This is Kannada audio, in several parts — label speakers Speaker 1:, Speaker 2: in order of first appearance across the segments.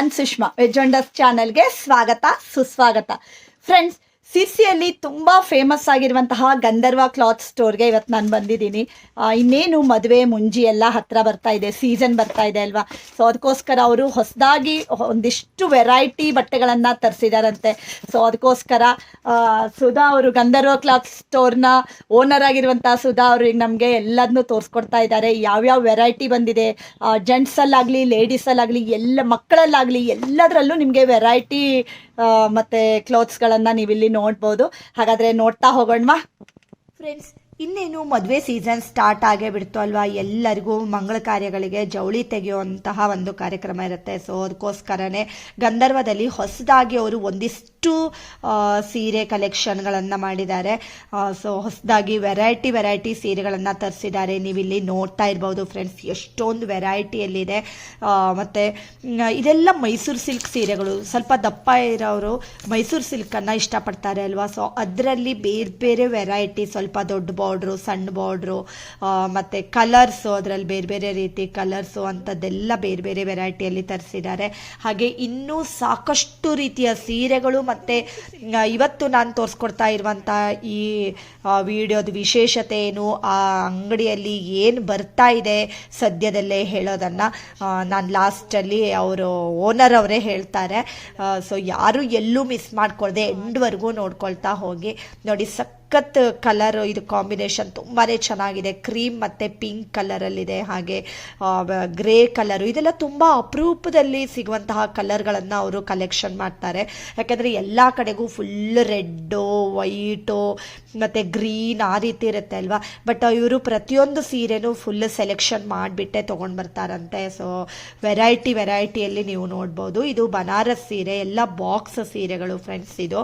Speaker 1: ನಾನು ಸುಷ್ಮಾ ವೆಜ್ ಚಾನೆಲ್ಗೆ ಸ್ವಾಗತ ಸುಸ್ವಾಗತ. ಫ್ರೆಂಡ್ಸ್ ಸಿರ್ಸಿಯಲ್ಲಿ ತುಂಬ ಫೇಮಸ್ ಆಗಿರುವಂತಹ ಗಂಧರ್ವ ಕ್ಲಾತ್ ಸ್ಟೋರ್ಗೆ ಇವತ್ತು ನಾನು ಬಂದಿದ್ದೀನಿ. ಇನ್ನೇನು ಮದುವೆ ಮುಂಜಿ ಎಲ್ಲ ಹತ್ತಿರ ಬರ್ತಾ ಇದೆ ಸೀಸನ್ ಬರ್ತಾ ಇದೆ ಅಲ್ವಾ? ಸೊ ಅದಕ್ಕೋಸ್ಕರ ಅವರು ಹೊಸದಾಗಿ ಒಂದಿಷ್ಟು ವೆರೈಟಿ ಬಟ್ಟೆಗಳನ್ನು ತರಿಸಿದಾರಂತೆ. ಸೊ ಅದಕ್ಕೋಸ್ಕರ ಸುಧಾ ಅವರು ಗಂಧರ್ವ ಕ್ಲಾತ್ ಸ್ಟೋರ್ನ ಓನರ್ ಆಗಿರುವಂಥ ಸುಧಾ ಅವರು ನಮಗೆ ಎಲ್ಲದನ್ನೂ ತೋರಿಸ್ಕೊಡ್ತಾ ಇದ್ದಾರೆ. ಯಾವ್ಯಾವ ವೆರೈಟಿ ಬಂದಿದೆ ಜೆಂಟ್ಸಲ್ಲಾಗಲಿ ಲೇಡೀಸಲ್ಲಾಗಲಿ ಎಲ್ಲ ಮಕ್ಕಳಲ್ಲಾಗಲಿ ಎಲ್ಲದರಲ್ಲೂ ನಿಮಗೆ ವೆರೈಟಿ ಮತ್ತು ಕ್ಲೋತ್ಸ್ಗಳನ್ನು ನೀವಿಲ್ಲಿ ನೋಡ್ಬೋದು. ಹಾಗಾದ್ರೆ ನೋಡ್ತಾ ಹೋಗೋಣವಾ? ಫ್ರೆಂಡ್ಸ್ ಇನ್ನೇನು ಮದುವೆ ಸೀಸನ್ ಸ್ಟಾರ್ಟ್ ಆಗೇ ಬಿಡ್ತು ಅಲ್ವಾ? ಎಲ್ಲರಿಗೂ ಮಂಗಳ ಕಾರ್ಯಗಳಿಗೆ ಜವಳಿ ತೆಗೆಯುವಂತಹ ಒಂದು ಕಾರ್ಯಕ್ರಮ ಇರುತ್ತೆ. ಸೊ ಅದಕ್ಕೋಸ್ಕರನೇ ಗಂಧರ್ವದಲ್ಲಿ ಹೊಸದಾಗಿ ಅವರು ಒಂದಿಷ್ಟು ಸೀರೆ ಕಲೆಕ್ಷನ್ಗಳನ್ನು ಮಾಡಿದ್ದಾರೆ. ಸೊ ಹೊಸದಾಗಿ ವೆರೈಟಿ ವೆರೈಟಿ ಸೀರೆಗಳನ್ನು ತರಿಸಿದ್ದಾರೆ. ನೀವಿಲ್ಲಿ ನೋಡ್ತಾ ಇರ್ಬೋದು ಫ್ರೆಂಡ್ಸ್ ಎಷ್ಟೊಂದು ವೆರೈಟಿಯಲ್ಲಿದೆ ಮತ್ತು ಇದೆಲ್ಲ ಮೈಸೂರು ಸಿಲ್ಕ್ ಸೀರೆಗಳು. ಸ್ವಲ್ಪ ದಪ್ಪ ಇರೋರು ಮೈಸೂರು ಸಿಲ್ಕನ್ನು ಇಷ್ಟಪಡ್ತಾರೆ ಅಲ್ವಾ? ಸೊ ಅದರಲ್ಲಿ ಬೇರೆ ಬೇರೆ ವೆರೈಟಿ ಸ್ವಲ್ಪ ದೊಡ್ಡ ಬಾರ್ಡ್ರು ಸಣ್ಣ ಬಾರ್ಡ್ರು ಮತ್ತು ಕಲರ್ಸು ಅದರಲ್ಲಿ ಬೇರೆ ಬೇರೆ ರೀತಿ ಕಲರ್ಸು ಅಂಥದ್ದೆಲ್ಲ ಬೇರೆ ಬೇರೆ ವೆರೈಟಿಯಲ್ಲಿ ತರಿಸಿದ್ದಾರೆ. ಹಾಗೆ ಇನ್ನೂ ಸಾಕಷ್ಟು ರೀತಿಯ ಸೀರೆಗಳು ಮತ್ತು ಇವತ್ತು ನಾನು ತೋರಿಸ್ಕೊಡ್ತಾ ಇರುವಂಥ ಈ ವಿಡಿಯೋದ ವಿಶೇಷತೆ ಏನು, ಆ ಅಂಗಡಿಯಲ್ಲಿ ಏನು ಬರ್ತಾ ಇದೆ ಸದ್ಯದಲ್ಲೇ ಹೇಳೋದನ್ನು ನಾನು ಲಾಸ್ಟಲ್ಲಿ ಅವರು ಓನರ್ ಅವರೇ ಹೇಳ್ತಾರೆ. ಸೊ ಯಾರು ಎಲ್ಲೂ ಮಿಸ್ ಮಾಡ್ಕೊಳ್ದೆ ಎಂಡ್ವರೆಗೂ ನೋಡ್ಕೊಳ್ತಾ ಹೋಗಿ. ನೋಡಿ ಸಖತ್ ಕಲರ್ ಇದು ಕಾಂಬಿನೇಷನ್ ತುಂಬಾ ಚೆನ್ನಾಗಿದೆ. ಕ್ರೀಮ್ ಮತ್ತು ಪಿಂಕ್ ಕಲರಲ್ಲಿದೆ ಹಾಗೆ ಗ್ರೇ ಕಲರು ಇದೆಲ್ಲ ತುಂಬ ಅಪರೂಪದಲ್ಲಿ ಸಿಗುವಂತಹ ಕಲರ್ಗಳನ್ನು ಅವರು ಕಲೆಕ್ಷನ್ ಮಾಡ್ತಾರೆ. ಯಾಕೆಂದರೆ ಎಲ್ಲ ಕಡೆಗೂ ಫುಲ್ ರೆಡ್ಡು ವೈಟು ಮತ್ತು ಗ್ರೀನ್ ಆ ರೀತಿ ಇರುತ್ತೆ ಅಲ್ವಾ? ಬಟ್ ಇವರು ಪ್ರತಿಯೊಂದು ಸೀರೆನೂ ಫುಲ್ ಸೆಲೆಕ್ಷನ್ ಮಾಡಿಬಿಟ್ಟೆ ತೊಗೊಂಡು ಬರ್ತಾರಂತೆ. ಸೊ ವೆರೈಟಿ ವೆರೈಟಿಯಲ್ಲಿ ನೀವು ನೋಡ್ಬೋದು. ಇದು ಬನಾರಸ್ ಸೀರೆ, ಎಲ್ಲ ಬಾಕ್ಸ್ ಸೀರೆಗಳು ಫ್ರೆಂಡ್ಸ್ ಇದು.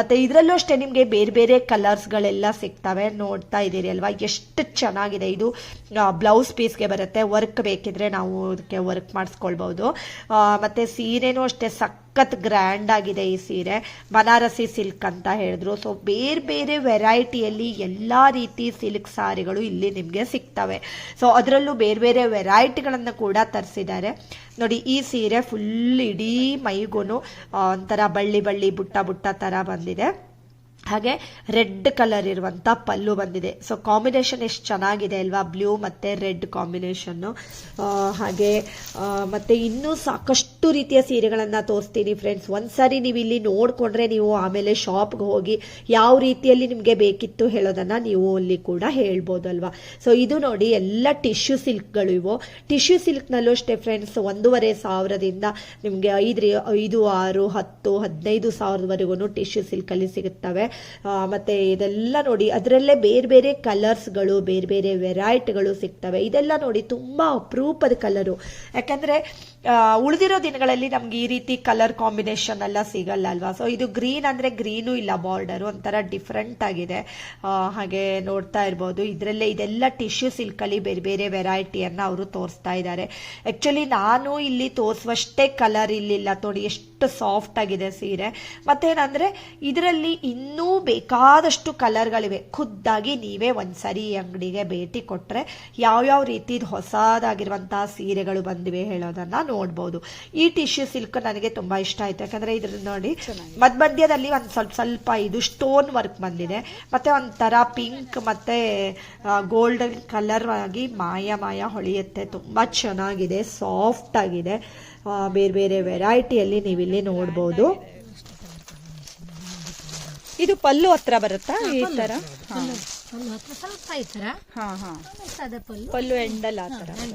Speaker 1: ಮತ್ತು ಇದರಲ್ಲೂ ಅಷ್ಟೇ ನಿಮಗೆ ಬೇರೆ ಬೇರೆ ಕಲರ್ಸ್ಗಳೆಲ್ಲ ಸಿಗ್ತವೆ, ನೋಡ್ತಾ ಇದ್ದೀರಿ ಅಲ್ವಾ? ಎಷ್ಟು ಚೆನ್ನಾಗಿದೆ ಇದು. ಬ್ಲೌಸ್ ಪೀಸ್ಗೆ ಬರುತ್ತೆ. ವರ್ಕ್ ಬೇಕಿದ್ರೆ ನಾವು ಅದಕ್ಕೆ ವರ್ಕ್ ಮಾಡಿಸ್ಕೊಳ್ಬೋದು. ಮತ್ತು ಸೀರೆನೂ ಅಷ್ಟೇ ಸಖತ್ ಗ್ರ್ಯಾಂಡ್ ಆಗಿದೆ ಈ ಸೀರೆ. ಬನಾರಸಿ ಸಿಲ್ಕ್ ಅಂತ ಹೇಳಿದ್ರು. ಸೊ ಬೇರೆ ಬೇರೆ ವೆರೈಟಿಯಲ್ಲಿ ಎಲ್ಲ ರೀತಿ ಸಿಲ್ಕ್ ಸಾರಿಗಳು ಇಲ್ಲಿ ನಿಮಗೆ ಸಿಗ್ತವೆ. ಸೊ ಅದರಲ್ಲೂ ಬೇರೆ ಬೇರೆ ವೆರೈಟಿಗಳನ್ನು ಕೂಡ ತರಿಸಿದ್ದಾರೆ. ನೋಡಿ, ಈ ಸೀರೆ ಫುಲ್ ಇಡೀ ಮೈಗೂ ಒಂಥರ ಬಳ್ಳಿ ಬಳ್ಳಿ ಬುಟ್ಟ ಬುಟ್ಟ ಥರ ಬಂದಿದೆ. ಹಾಗೆ ರೆಡ್ ಕಲರ್ ಇರುವಂಥ ಪಲ್ಲು ಬಂದಿದೆ. ಸೊ ಕಾಂಬಿನೇಷನ್ ಎಷ್ಟು ಚೆನ್ನಾಗಿದೆ ಅಲ್ವಾ? ಬ್ಲೂ ಮತ್ತು ರೆಡ್ ಕಾಂಬಿನೇಷನ್ನು ಹಾಗೆ ಮತ್ತೆ ಇನ್ನೂ ಸಾಕಷ್ಟು ರೀತಿಯ ಸೀರೆಗಳನ್ನು ತೋರಿಸ್ತೀನಿ ಫ್ರೆಂಡ್ಸ್ ಒಂದ್ಸರಿ ನೀವು ಇಲ್ಲಿ ನೋಡಿಕೊಂಡ್ರೆ ನೀವು ಆಮೇಲೆ ಶಾಪ್ಗೆ ಹೋಗಿ ಯಾವ ರೀತಿಯಲ್ಲಿ ನಿಮಗೆ ಬೇಕಿತ್ತು ಹೇಳೋದನ್ನು ನೀವು ಅಲ್ಲಿ ಕೂಡ ಹೇಳ್ಬೋದಲ್ವಾ ಸೊ ಇದು ನೋಡಿ ಎಲ್ಲ ಟಿಶ್ಯೂ ಸಿಲ್ಕ್ಗಳು ಇವು. ಟಿಶ್ಯೂ ಸಿಲ್ಕ್ನಲ್ಲೂ ಅಷ್ಟೇ ಫ್ರೆಂಡ್ಸ್ ಒಂದೂವರೆ ಸಾವಿರದಿಂದ ನಿಮಗೆ ಐದು ಐದು, ಆರು, ಹತ್ತು, ಹದಿನೈದು ಸಾವಿರದವರೆಗೂ ಟಿಶ್ಯೂ ಸಿಲ್ಕಲ್ಲಿ ಸಿಗುತ್ತವೆ. ಮತ್ತೆ ಇದೆಲ್ಲ ನೋಡಿ, ಅದರಲ್ಲೇ ಬೇರೆ ಬೇರೆ ಕಲರ್ಸ್ಗಳು, ಬೇರೆ ಬೇರೆ ವೆರೈಟಿಗಳು ಸಿಗ್ತವೆ. ಇದೆಲ್ಲ ನೋಡಿ ತುಂಬ ಅಪರೂಪದ ಕಲರು ಯಾಕಂದರೆ ಉಳಿದಿರೋ ದಿನಗಳಲ್ಲಿ ನಮ್ಗೆ ಈ ರೀತಿ ಕಲರ್ ಕಾಂಬಿನೇಷನ್ ಎಲ್ಲ ಸಿಗಲ್ಲ ಅಲ್ವಾ ಸೊ ಇದು ಗ್ರೀನ್ ಅಂದರೆ ಗ್ರೀನು ಇಲ್ಲ ಬಾರ್ಡರ್ ಒಂಥರ ಡಿಫ್ರೆಂಟ್ ಆಗಿದೆ. ಹಾಗೆ ನೋಡ್ತಾ ಇರ್ಬೋದು. ಇದರಲ್ಲೇ ಇದೆಲ್ಲ ಟಿಶ್ಯೂ ಸಿಲ್ಕಲ್ಲಿ ಬೇರೆ ಬೇರೆ ವೆರೈಟಿಯನ್ನು ಅವರು ತೋರಿಸ್ತಾ ಇದ್ದಾರೆ. ಆ್ಯಕ್ಚುಲಿ ನಾನು ಇಲ್ಲಿ ತೋರಿಸುವಷ್ಟೇ ಕಲರ್ ಇಲ್ಲಿಲ್ಲ ನೋಡಿ ಎಷ್ಟು ಸಾಫ್ಟ್ ಆಗಿದೆ ಸೀರೆ. ಮತ್ತೇನಂದರೆ, ಇದರಲ್ಲಿ ಇನ್ನೂ ಬೇಕಾದಷ್ಟು ಕಲರ್ಗಳಿವೆ ಖುದ್ದಾಗಿ ನೀವೇ ಒಂದ್ಸರಿ ಈ ಅಂಗಡಿಗೆ ಭೇಟಿ ಕೊಟ್ಟರೆ ಯಾವ್ಯಾವ ರೀತಿದು ಹೊಸದಾಗಿರುವಂತಹ ಸೀರೆಗಳು ಬಂದಿವೆ ಹೇಳೋದನ್ನ ನೋಡ್ಬೋದು. ಈ ಟಿಶ್ಯೂ ಸಿಲ್ಕ್ ನನಗೆ ತುಂಬಾ ಇಷ್ಟ ಆಯ್ತು. ಯಾಕಂದ್ರೆ ಇದ್ರ ನೋಡಿ ಮಧ್ಯ ಮಧ್ಯದಲ್ಲಿ ಒಂದು ಸ್ವಲ್ಪ ಸ್ವಲ್ಪ ಇದು ಸ್ಟೋನ್ ವರ್ಕ್ ಬಂದಿದೆ. ಮತ್ತೆ ಒಂಥರ ಪಿಂಕ್ ಮತ್ತೆ ಗೋಲ್ಡನ್ ಕಲರ್ ಆಗಿ ಮಾಯ ಮಾಯ ಹೊಳೆಯುತ್ತೆ. ತುಂಬಾ ಚೆನ್ನಾಗಿದೆ ಸಾಫ್ಟ್ ಆಗಿದೆ. ಬೇರೆ ಬೇರೆ ವೆರೈಟಿಯಲ್ಲಿ ನೀವಿಲ್ಲಿ ನೋಡ್ಬೋದು. ಇದು ಪಲ್ಲು ಹತ್ರ ಬರುತ್ತಾ? ಈ ತರ?
Speaker 2: ಸ್ವಲ್ಪ ಈ ಸಾದಾ ಪಲ್ಲು.
Speaker 1: ಪಲ್ಲು ಎಂಡಲ್ ಆ ಥರ ಹ್ಮ್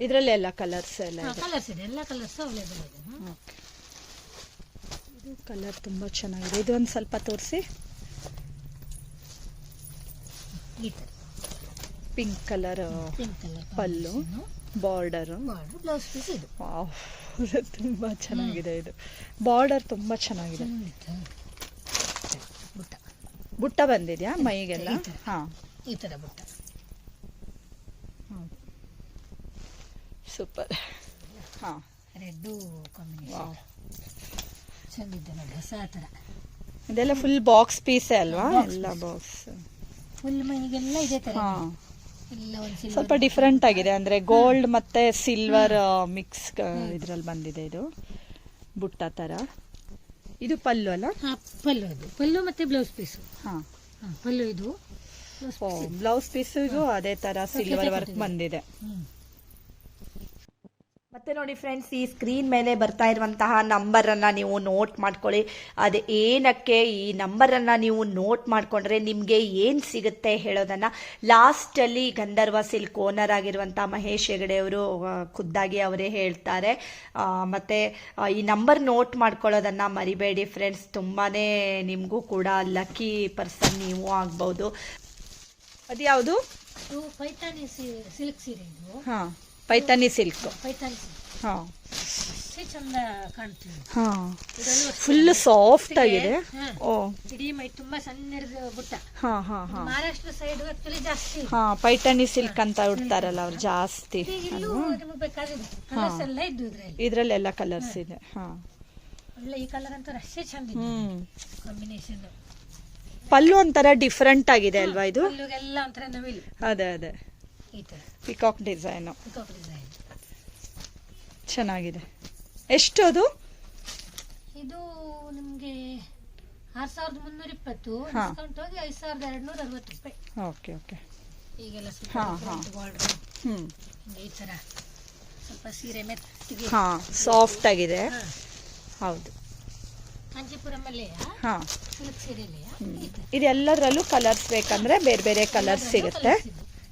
Speaker 1: ಇದರಲ್ಲಿ ಎಲ್ಲ ಕಲರ್ಸ್ ಎಲ್ಲ
Speaker 2: ಕಲರ್ಸ್ ಇದೆ. ಎಲ್ಲ ಕಲರ್ಸ್ ಅವೈಲೇಬಲ್ ಇದೆ.
Speaker 1: ಇದು ಕಲರ್ ತುಂಬಾ ಚೆನ್ನಾಗಿದೆ. ಇದು ಒಂದು ಸ್ವಲ್ಪ ತೋರಿಸಿ. Pink colour pallu border
Speaker 2: blouse piece ಇದು.
Speaker 1: ವಾವ್ ತುಂಬಾ ಚೆನ್ನಾಗಿದೆ ಇದು. ಬಾರ್ಡರ್ ತುಂಬಾ ಚೆನ್ನಾಗಿದೆ.
Speaker 2: ಬುಟ್ಟ.
Speaker 1: ಬುಟ್ಟ ಬಂದಿದ್ಯಾ? ಮೈಗೆಲ್ಲ? ಹಾ.
Speaker 2: ಈ ಥರ ಬುಟ್ಟ.
Speaker 1: ಸೂಪರ್ ಹಾ.
Speaker 2: ರೆಡ್ಡು ಕಾಂಬಿನೇಷನ್
Speaker 1: ವಾವ್
Speaker 2: ಚೆಂದಿದೆ ನೋಡಿ ಹೊಸ ಥರ
Speaker 1: ಇದೆಲ್ಲ ಫುಲ್ ಬಾಕ್ಸ್ ಪೀಸೇ ಅಲ್ವಾ? ಎಲ್ಲ ಬಾಕ್ಸ್
Speaker 2: ಫುಲ್ ಮೈಗೆಲ್ಲ ಇದೇ ಥರ
Speaker 1: ಹಾ. ಸ್ವಲ್ಪ ಡಿಫ್ರೆಂಟ್ ಆಗಿದೆ ಅಂದ್ರೆ ಗೋಲ್ಡ್ ಮತ್ತೆ ಸಿಲ್ವರ್ ಮಿಕ್ಸ್ ಇದ್ರಲ್ಲಿ ಬಂದಿದೆ ಇದು. ಬುಟ್ಟ ತರ. ಇದು ಪಲ್ಲು ಅಲ್ಲ?
Speaker 2: ಹಾ ಪಲ್ಲು ಇದು ಪಲ್ಲು ಮತ್ತೆ ಬ್ಲೌಸ್ ಪೀಸು
Speaker 1: ಹಾ.
Speaker 2: ಹಾ ಪಲ್ಲು ಇದು. ಬ್ಲೌಸ್ ಪೀಸ್ ಇದು.
Speaker 1: ಪೀಸಿಗೂ ಅದೇ ತರ ಸಿಲ್ವರ್ ವರ್ಕ್ ಬಂದಿದೆ. ಮತ್ತೆ ನೋಡಿ ಫ್ರೆಂಡ್ಸ್ ಈ ಸ್ಕ್ರೀನ್ ಮೇಲೆ ಬರ್ತಾ ಇರುವಂತಹ ನಂಬರನ್ನು ನೀವು ನೋಟ್ ಮಾಡ್ಕೊಳ್ಳಿ. ಅದು ಏನಕ್ಕೆ ಈ ನಂಬರನ್ನು ನೀವು ನೋಟ್ ಮಾಡಿಕೊಂಡ್ರೆ ನಿಮಗೆ ಏನು ಸಿಗುತ್ತೆ ಹೇಳೋದನ್ನು. ಲಾಸ್ಟಲ್ಲಿ ಗಂಧರ್ವ ಸಿಲ್ಕ್ ಓನರ್ ಆಗಿರುವಂಥ ಮಹೇಶ್ ಹೆಗಡೆ ಅವರು ಆ, ಖುದ್ದಾಗಿ ಅವರೇ ಹೇಳ್ತಾರೆ. ಮತ್ತೆ ಈ ನಂಬರ್ ನೋಟ್ ಮಾಡ್ಕೊಳ್ಳೋದನ್ನು ಮರಿಬೇಡಿ ಫ್ರೆಂಡ್ಸ್ ತುಂಬಾ ನಿಮಗೂ ಕೂಡ ಲಕ್ಕಿ ಪರ್ಸನ್ ನೀವು ಆಗ್ಬೋದು. ಅದು ಯಾವುದು
Speaker 2: ಸಿಲ್ಕ್ ಸೀರೆ
Speaker 1: ಹಾಂ. ಪೈತಾನಿ ಸಿಲ್ಕ್. ಹಾಂ
Speaker 2: ಅಷ್ಟೇ ಚಂದ ಕಾಣ್ತೀವಿ
Speaker 1: ಹಾಂ. ಫುಲ್ ಸಾಫ್ಟ್ ಆಗಿದೆ. ಓ.
Speaker 2: ಇಡೀ ಮೈ ತುಂಬಾ ಸಣ್ಣದ ಬುಟ್ಟ
Speaker 1: ಹಾ ಹಾ ಹಾ.
Speaker 2: ಮಹಾರಾಷ್ಟ್ರ ಸೈಡ್ ಆಕ್ಚುಲಿ ಜಾಸ್ತಿ
Speaker 1: ಹಾ ಪೈಠಾಣಿ ಸಿಲ್ಕ್ ಅಂತ ಉಡ್ತಾರಲ್ಲ ಅವ್ರು ಜಾಸ್ತಿ. ಇದರಲ್ಲೆಲ್ಲ ಕಲರ್ಸ್ ಇದೆ. ಹಾಂ.
Speaker 2: ಒಳ್ಳೆ ಈ ಕಲರ್ ಅಂತೂ ಅಷ್ಟೇ ಚಂದ ಇದೆ. ಕಾಂಬಿನೇಷನ್
Speaker 1: ಪಲ್ಲು ಒಂಥರ ಡಿಫ್ರೆಂಟ್ ಆಗಿದೆ ಅಲ್ವಾ ಇದು? ಅದೇ ಅದೇ.
Speaker 2: ಈ ತರ
Speaker 1: ಪಿಕಾಕ್ ಡಿಸೈನು
Speaker 2: ಪಿಕಾಕ್ ಡಿಸೈನ್
Speaker 1: ಚೆನ್ನಾಗಿದೆ. ಎಷ್ಟು ಅದು?
Speaker 2: ಇದು ನಿಮಗೆ ಆರು ಸಾವಿರದ ಮುನ್ನೂರ ಇಪ್ಪತ್ತು. ಡಿಸ್ಕೌಂಟ್ ಹೋಗಿ ಐದು ಸಾವಿರದ ಎರಡ್ನೂರ ಅರವತ್ತು ರೂಪಾಯಿ.
Speaker 1: Okay okay.
Speaker 2: ಈಗೆಲ್ಲ ಸ್ವಲ್ಪ
Speaker 1: ಹಾ.
Speaker 2: ಬಾರ್ಡರ್
Speaker 1: ಹ್ಮ್.
Speaker 2: ಈ ಥರ ಸ್ವಲ್ಪ ಸೀರೆ ಮೆತ್ತಗೆ
Speaker 1: ಹಾಂ ಸಾಫ್ಟ್ ಆಗಿದೆ. ಹೌದು.
Speaker 2: ಕಾಂಚೀಪುರಮಲ್ಲಿ
Speaker 1: ಹಾ.
Speaker 2: ಸಿಲ್ಕ್ ಸೀರೆಲೆಯ
Speaker 1: ಇದೆಲ್ಲದರಲ್ಲೂ ಕಲರ್ಸ್ ಬೇಕಂದ್ರೆ ಬೇರೆ ಬೇರೆ ಕಲರ್ಸ್ ಸಿಗುತ್ತೆ.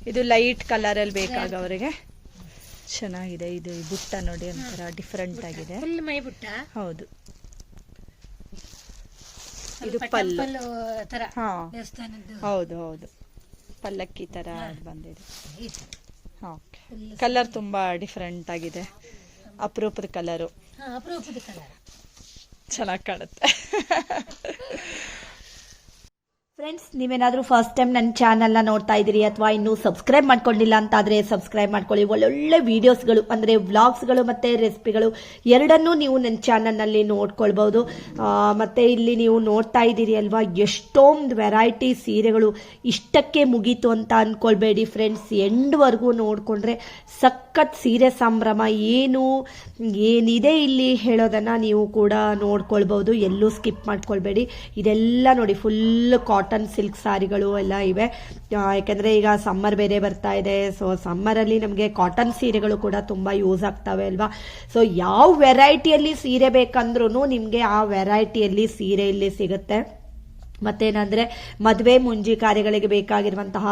Speaker 1: ಇದು ಲೈಟ್ ಕಲರಲ್ಲಿ ಬೇಕಾಗವರಿಗೆ ಚೆನ್ನಾಗಿದೆ. ಇದು ಬುಟ್ಟ ನೋಡಿ ಒಂಥರ ಡಿಫ್ರೆಂಟ್ ಆಗಿದೆ. ಹೌದು. ಇದು ಪಲ್ಲ. ಹಾ. ಹೌದು ಹೌದು. ಪಲ್ಲಕ್ಕಿ ತರ ಬಂದಿದೆ. ಕಲರ್ ತುಂಬಾ ಡಿಫ್ರೆಂಟ್ ಆಗಿದೆ. ಅಪರೂಪದ ಕಲರ್ ಚೆನ್ನಾಗಿ ಕಾಣುತ್ತೆ. ಫ್ರೆಂಡ್ಸ್ ನೀವೇನಾದರೂ ಫಸ್ಟ್ ಟೈಮ್ ನನ್ನ ಚಾನಲ್ನ ನೋಡ್ತಾ ಇದ್ದೀರಿ ಅಥವಾ ಇನ್ನೂ ಸಬ್ಸ್ಕ್ರೈಬ್ ಮಾಡ್ಕೊಂಡಿಲ್ಲ ಅಂತಾದರೆ ಸಬ್ಸ್ಕ್ರೈಬ್ ಮಾಡ್ಕೊಳ್ಳಿ. ಒಳ್ಳೊಳ್ಳೆ ವೀಡಿಯೋಸ್ಗಳು ಅಂದರೆ ವ್ಲಾಗ್ಸ್ಗಳು ಮತ್ತು ರೆಸಿಪಿಗಳು ಎರಡನ್ನೂ ನೀವು ನನ್ನ ಚಾನಲ್ನಲ್ಲಿ ನೋಡ್ಕೊಳ್ಬೋದು ಮತ್ತು ಇಲ್ಲಿ ನೀವು ನೋಡ್ತಾ ಇದ್ದೀರಿ ಅಲ್ವಾ, ಎಷ್ಟೊಂದು ವೆರೈಟಿ ಸೀರೆಗಳು ಇಷ್ಟಕ್ಕೆ ಮುಗೀತು ಅಂತ ಅಂದ್ಕೊಳ್ಬೇಡಿ ಫ್ರೆಂಡ್ಸ್ ಎಂಡ್ವರೆಗೂ ನೋಡಿಕೊಂಡ್ರೆ ಸಖತ್ ಸೀರೆ ಸಂಭ್ರಮ. ಏನು, ಏನಿದೆ ಇಲ್ಲಿ ಹೇಳೋದನ್ನು ನೀವು ಕೂಡ ನೋಡ್ಕೊಳ್ಬೋದು ಎಲ್ಲೂ ಸ್ಕಿಪ್ ಮಾಡ್ಕೊಳ್ಬೇಡಿ. ಇದೆಲ್ಲ ನೋಡಿ ಫುಲ್ ಕಾಟನ್ ಸಿಲ್ಕ್ ಸಾರಿಗಳು ಎಲ್ಲ ಇವೆ. ಯಾಕೆಂದ್ರೆ ಈಗ ಸಮ್ಮರ್ ಬೇರೆ ಬರ್ತಾ ಇದೆ. ಸೊ ಸಮ್ಮರಲ್ಲಿ ನಮಗೆ ಕಾಟನ್ ಸೀರೆಗಳು ಕೂಡ ತುಂಬಾ ಯೂಸ್ ಆಗ್ತವೆ ಅಲ್ವಾ? ಸೊ ಯಾವ ವೆರೈಟಿಯಲ್ಲಿ ಸೀರೆ ಬೇಕಂದ್ರೂ ನಿಮಗೆ ಆ ವೆರೈಟಿಯಲ್ಲಿ ಸೀರೆ ಇಲ್ಲಿ ಸಿಗುತ್ತೆ. ಮತ್ತೇನಂದರೆ ಮದುವೆ ಮುಂಜಿ ಕಾರ್ಯಗಳಿಗೆ ಬೇಕಾಗಿರುವಂತಹ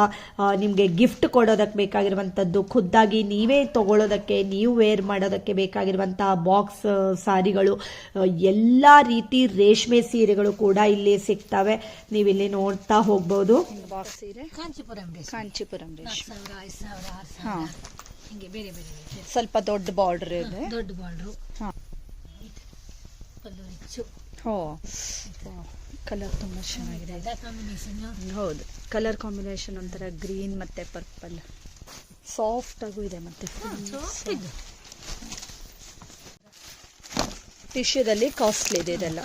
Speaker 1: ನಿಮಗೆ ಗಿಫ್ಟ್ ಕೊಡೋದಕ್ಕೆ ಬೇಕಾಗಿರುವಂಥದ್ದು ಖುದ್ದಾಗಿ ನೀವೇ ತಗೊಳ್ಳೋದಕ್ಕೆ ನೀವು ವೇರ್ ಮಾಡೋದಕ್ಕೆ ಬೇಕಾಗಿರುವಂತಹ ಬಾಕ್ಸ್ ಸಾರಿಗಳು ಎಲ್ಲ ರೀತಿ ರೇಷ್ಮೆ ಸೀರೆಗಳು ಕೂಡ ಇಲ್ಲಿ ಸಿಗ್ತವೆ. ಇಲ್ಲಿ ನೋಡ್ತಾ ಹೋಗ್ಬೋದು. ಬಾಕ್ಸ್ ಸೀರೆ?
Speaker 2: ಕಾಂಚೀಪುರಂ
Speaker 1: ಕಾಂಚೀಪುರಂ ಹಾ.
Speaker 2: ಸಾವಿರ ಹಿಂಗೆ ಬೇರೆ ಬೇರೆ ಬೇರೆ
Speaker 1: ಸ್ವಲ್ಪ ದೊಡ್ಡ ಬಾರ್ಡರ್ ಇದೆ.
Speaker 2: ದೊಡ್ಡ ಬಾರ್ಡರ್
Speaker 1: ಹಾ. ಕಲರ್ ತುಂಬ ಚೆನ್ನಾಗಿದೆ. ಹೌದು. ಕಲರ್ ಕಾಂಬಿನೇಷನ್ ಒಂಥರ ಗ್ರೀನ್ ಮತ್ತೆ ಪರ್ಪಲ್ ಸಾಫ್ಟ್ ಆಗೂ ಇದೆ ಮತ್ತೆ ಟಿಶ್ಯೂದಲ್ಲಿ ಕಾಸ್ಟ್ಲಿ ಇದೆ. ಇದೆಲ್ಲ.